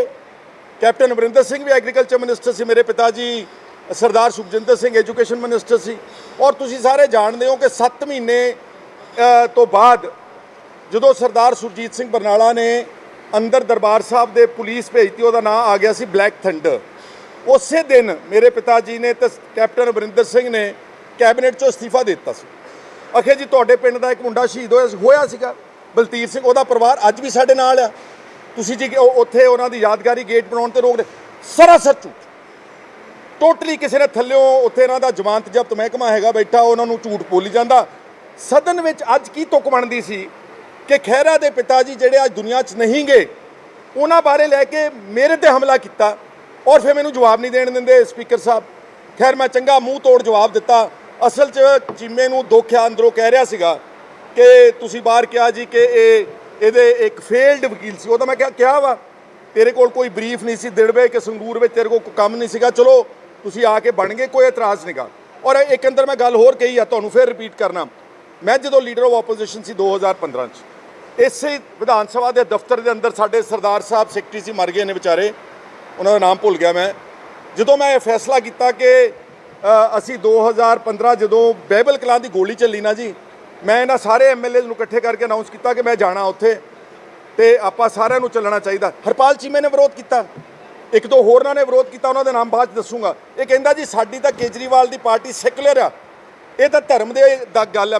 A: ਕੈਪਟਨ ਅਮਰਿੰਦਰ ਸਿੰਘ ਵੀ ਐਗਰੀਕਲਚਰ ਮਿਨਿਸਟਰ ਸੀ, ਮੇਰੇ ਪਿਤਾ ਜੀ ਸਰਦਾਰ ਸੁਖਜਿੰਦਰ ਸਿੰਘ ਐਜੂਕੇਸ਼ਨ ਮਿਨਿਸਟਰ ਸੀ। ਔਰ ਤੁਸੀਂ ਸਾਰੇ ਜਾਣਦੇ ਹੋ ਕਿ 7 ਮਹੀਨੇ ਤੋਂ ਬਾਅਦ ਜਦੋਂ ਸਰਦਾਰ ਸੁਰਜੀਤ ਸਿੰਘ ਬਰਨਾਲਾ ਨੇ ਅੰਦਰ ਦਰਬਾਰ ਸਾਹਿਬ ਦੇ ਪੁਲਿਸ ਭੇਜਤੀ, ਉਹਦਾ ਨਾਮ ਆ ਗਿਆ ਸੀ ਬਲੈਕ ਥੰਡਰ। ਉਸੇ ਦਿਨ ਮੇਰੇ ਪਿਤਾ ਜੀ ਨੇ ਤੇ ਕੈਪਟਨ ਅਮਰਿੰਦਰ ਸਿੰਘ ਨੇ ਕੈਬਨਿਟ ਚੋਂ ਅਸਤੀਫਾ ਦਿੱਤਾ ਸੀ। ਅਖੇ ਜੀ ਤੁਹਾਡੇ ਪਿੰਡ ਦਾ ਇੱਕ ਮੁੰਡਾ ਸ਼ਹੀਦ ਹੋਇਆ ਹੋਇਆ ਸੀਗਾ। ਬਲਤੀਰ ਸਿੰਘ, ਉਹਦਾ ਪਰਿਵਾਰ ਅੱਜ ਵੀ ਸਾਡੇ ਨਾਲ ਆ। ਤੁਸੀਂ ਜੀ ਉੱਥੇ ਉਹਨਾਂ ਦੀ ਯਾਦਗਾਰੀ ਗੇਟ ਬਣਾਉਣ ਤੇ ਰੋਕ ਦੇ। ਸਰਾਸਰ ਝੂਠ। ਟੋਟਲੀ ਕਿਸੇ ਨੇ ਥੱਲਿਓਂ ਉੱਥੇ ਇਹਨਾਂ ਦਾ ਜ਼ਮਾਨਤ ਜ਼ਬਤ ਮਹਿਕਮਾ ਹੈਗਾ ਬੈਠਾ, ਉਹਨਾਂ ਨੂੰ ਝੂਠ ਬੋਲੀ ਜਾਂਦਾ। ਸਦਨ ਵਿੱਚ ਅੱਜ ਕੀ ਤੁਕ ਬਣਦੀ ਸੀ? ਕਿ ਖਹਿਰਾ ਦੇ ਪਿਤਾ ਜੀ ਜਿਹੜੇ ਅੱਜ ਦੁਨੀਆ 'ਚ ਨਹੀਂ ਗਏ, ਉਹਨਾਂ ਬਾਰੇ ਲੈ ਕੇ ਮੇਰੇ ਤੇ ਹਮਲਾ ਕੀਤਾ ਔਰ ਫਿਰ ਮੈਨੂੰ ਜਵਾਬ ਨਹੀਂ ਦੇਣ ਦਿੰਦੇ ਸਪੀਕਰ ਸਾਹਿਬ। ਖੈਰ, ਮੈਂ ਚੰਗਾ ਮੂੰਹ ਤੋੜ ਜਵਾਬ ਦਿੱਤਾ। ਅਸਲ 'ਚ ਚੀਮੇ ਨੂੰ ਦੋਖਿਆ ਅੰਦਰੋਂ ਕਹਿ ਰਿਹਾ ਸੀਗਾ ਕਿ ਤੁਸੀਂ ਬਾਹਰ ਕਿਹਾ ਜੀ ਕਿ ਇਹ, ਇਹਦੇ ਇੱਕ ਫੇਲਡ ਵਕੀਲ ਸੀ। ਉਹ ਤਾਂ ਮੈਂ ਕਿਹਾ ਕਿਹਾ ਵਾ, ਤੇਰੇ ਕੋਲ ਕੋਈ ਬਰੀਫ ਨਹੀਂ ਸੀ ਦਿੜਵੇ ਕਿ ਸੰਗਰੂਰ ਵਿੱਚ ਤੇਰੇ ਕੋਲ ਕੰਮ ਨਹੀਂ ਸੀਗਾ। ਚਲੋ, ਤੁਸੀਂ ਆ ਕੇ ਬਣ ਗਏ, ਕੋਈ ਇਤਰਾਜ਼ ਨਹੀਂਗਾ ਔਰ ਇੱਕ ਅੰਦਰ ਮੈਂ ਗੱਲ ਹੋਰ ਕਹੀ ਆ, ਤੁਹਾਨੂੰ ਫਿਰ ਰਿਪੀਟ ਕਰਨਾ। ਮੈਂ ਜਦੋਂ ਲੀਡਰ ਆਫ ਆਪੋਜੀਸ਼ਨ ਸੀ 2015 ਚ ਇਸੇ ਵਿਧਾਨ ਸਭਾ ਦੇ ਦਫ਼ਤਰ ਦੇ ਅੰਦਰ ਸਾਡੇ ਸਰਦਾਰ ਸਾਹਿਬ ਸੈਕਟਰੀ ਸੀ ਮਰ ਗਏ ਨੇ ਵਿਚਾਰੇ ਉਹਨਾਂ ਦਾ ਨਾਮ ਭੁੱਲ ਗਿਆ ਮੈਂ। ਜਦੋਂ ਮੈਂ ਇਹ ਫੈਸਲਾ ਕੀਤਾ ਕਿ ਅ, ਅਸੀਂ 2015 ਜਦੋਂ ਬਹਿਬਲ ਕਲਾਂ ਦੀ ਗੋਲੀ ਚੱਲੀ ਨਾ ਜੀ ਮੈਂ ਇਹਨਾਂ ਸਾਰੇ ਐਮਐਲਏ ਨੂੰ ਇਕੱਠੇ ਕਰਕੇ ਅਨਾਉਂਸ ਕੀਤਾ ਕਿ ਮੈਂ ਜਾਣਾ ਉੱਥੇ ਤੇ ਆਪਾਂ ਸਾਰਿਆਂ ਨੂੰ ਚੱਲਣਾ ਚਾਹੀਦਾ। ਹਰਪਾਲ ਚੀਮੇ ਨੇ ਵਿਰੋਧ ਕੀਤਾ। ਇੱਕ ਦੋ ਹੋਰਨਾਂ ਨੇ ਵਿਰੋਧ ਕੀਤਾ ਉਹਨਾਂ ਦੇ ਨਾਮ ਬਾਅਦ 'ਚ ਦੱਸੂਗਾ। ਇਹ ਕਹਿੰਦਾ ਜੀ ਸਾਡੀ ਤਾਂ ਕੇਜਰੀਵਾਲ ਦੀ ਪਾਰਟੀ ਸੈਕੂਲਰ ਆ। ਇਹ ਤਾਂ ਧਰਮ ਦੇ ਦਾ ਗੱਲ ਆ। ਮੈਂ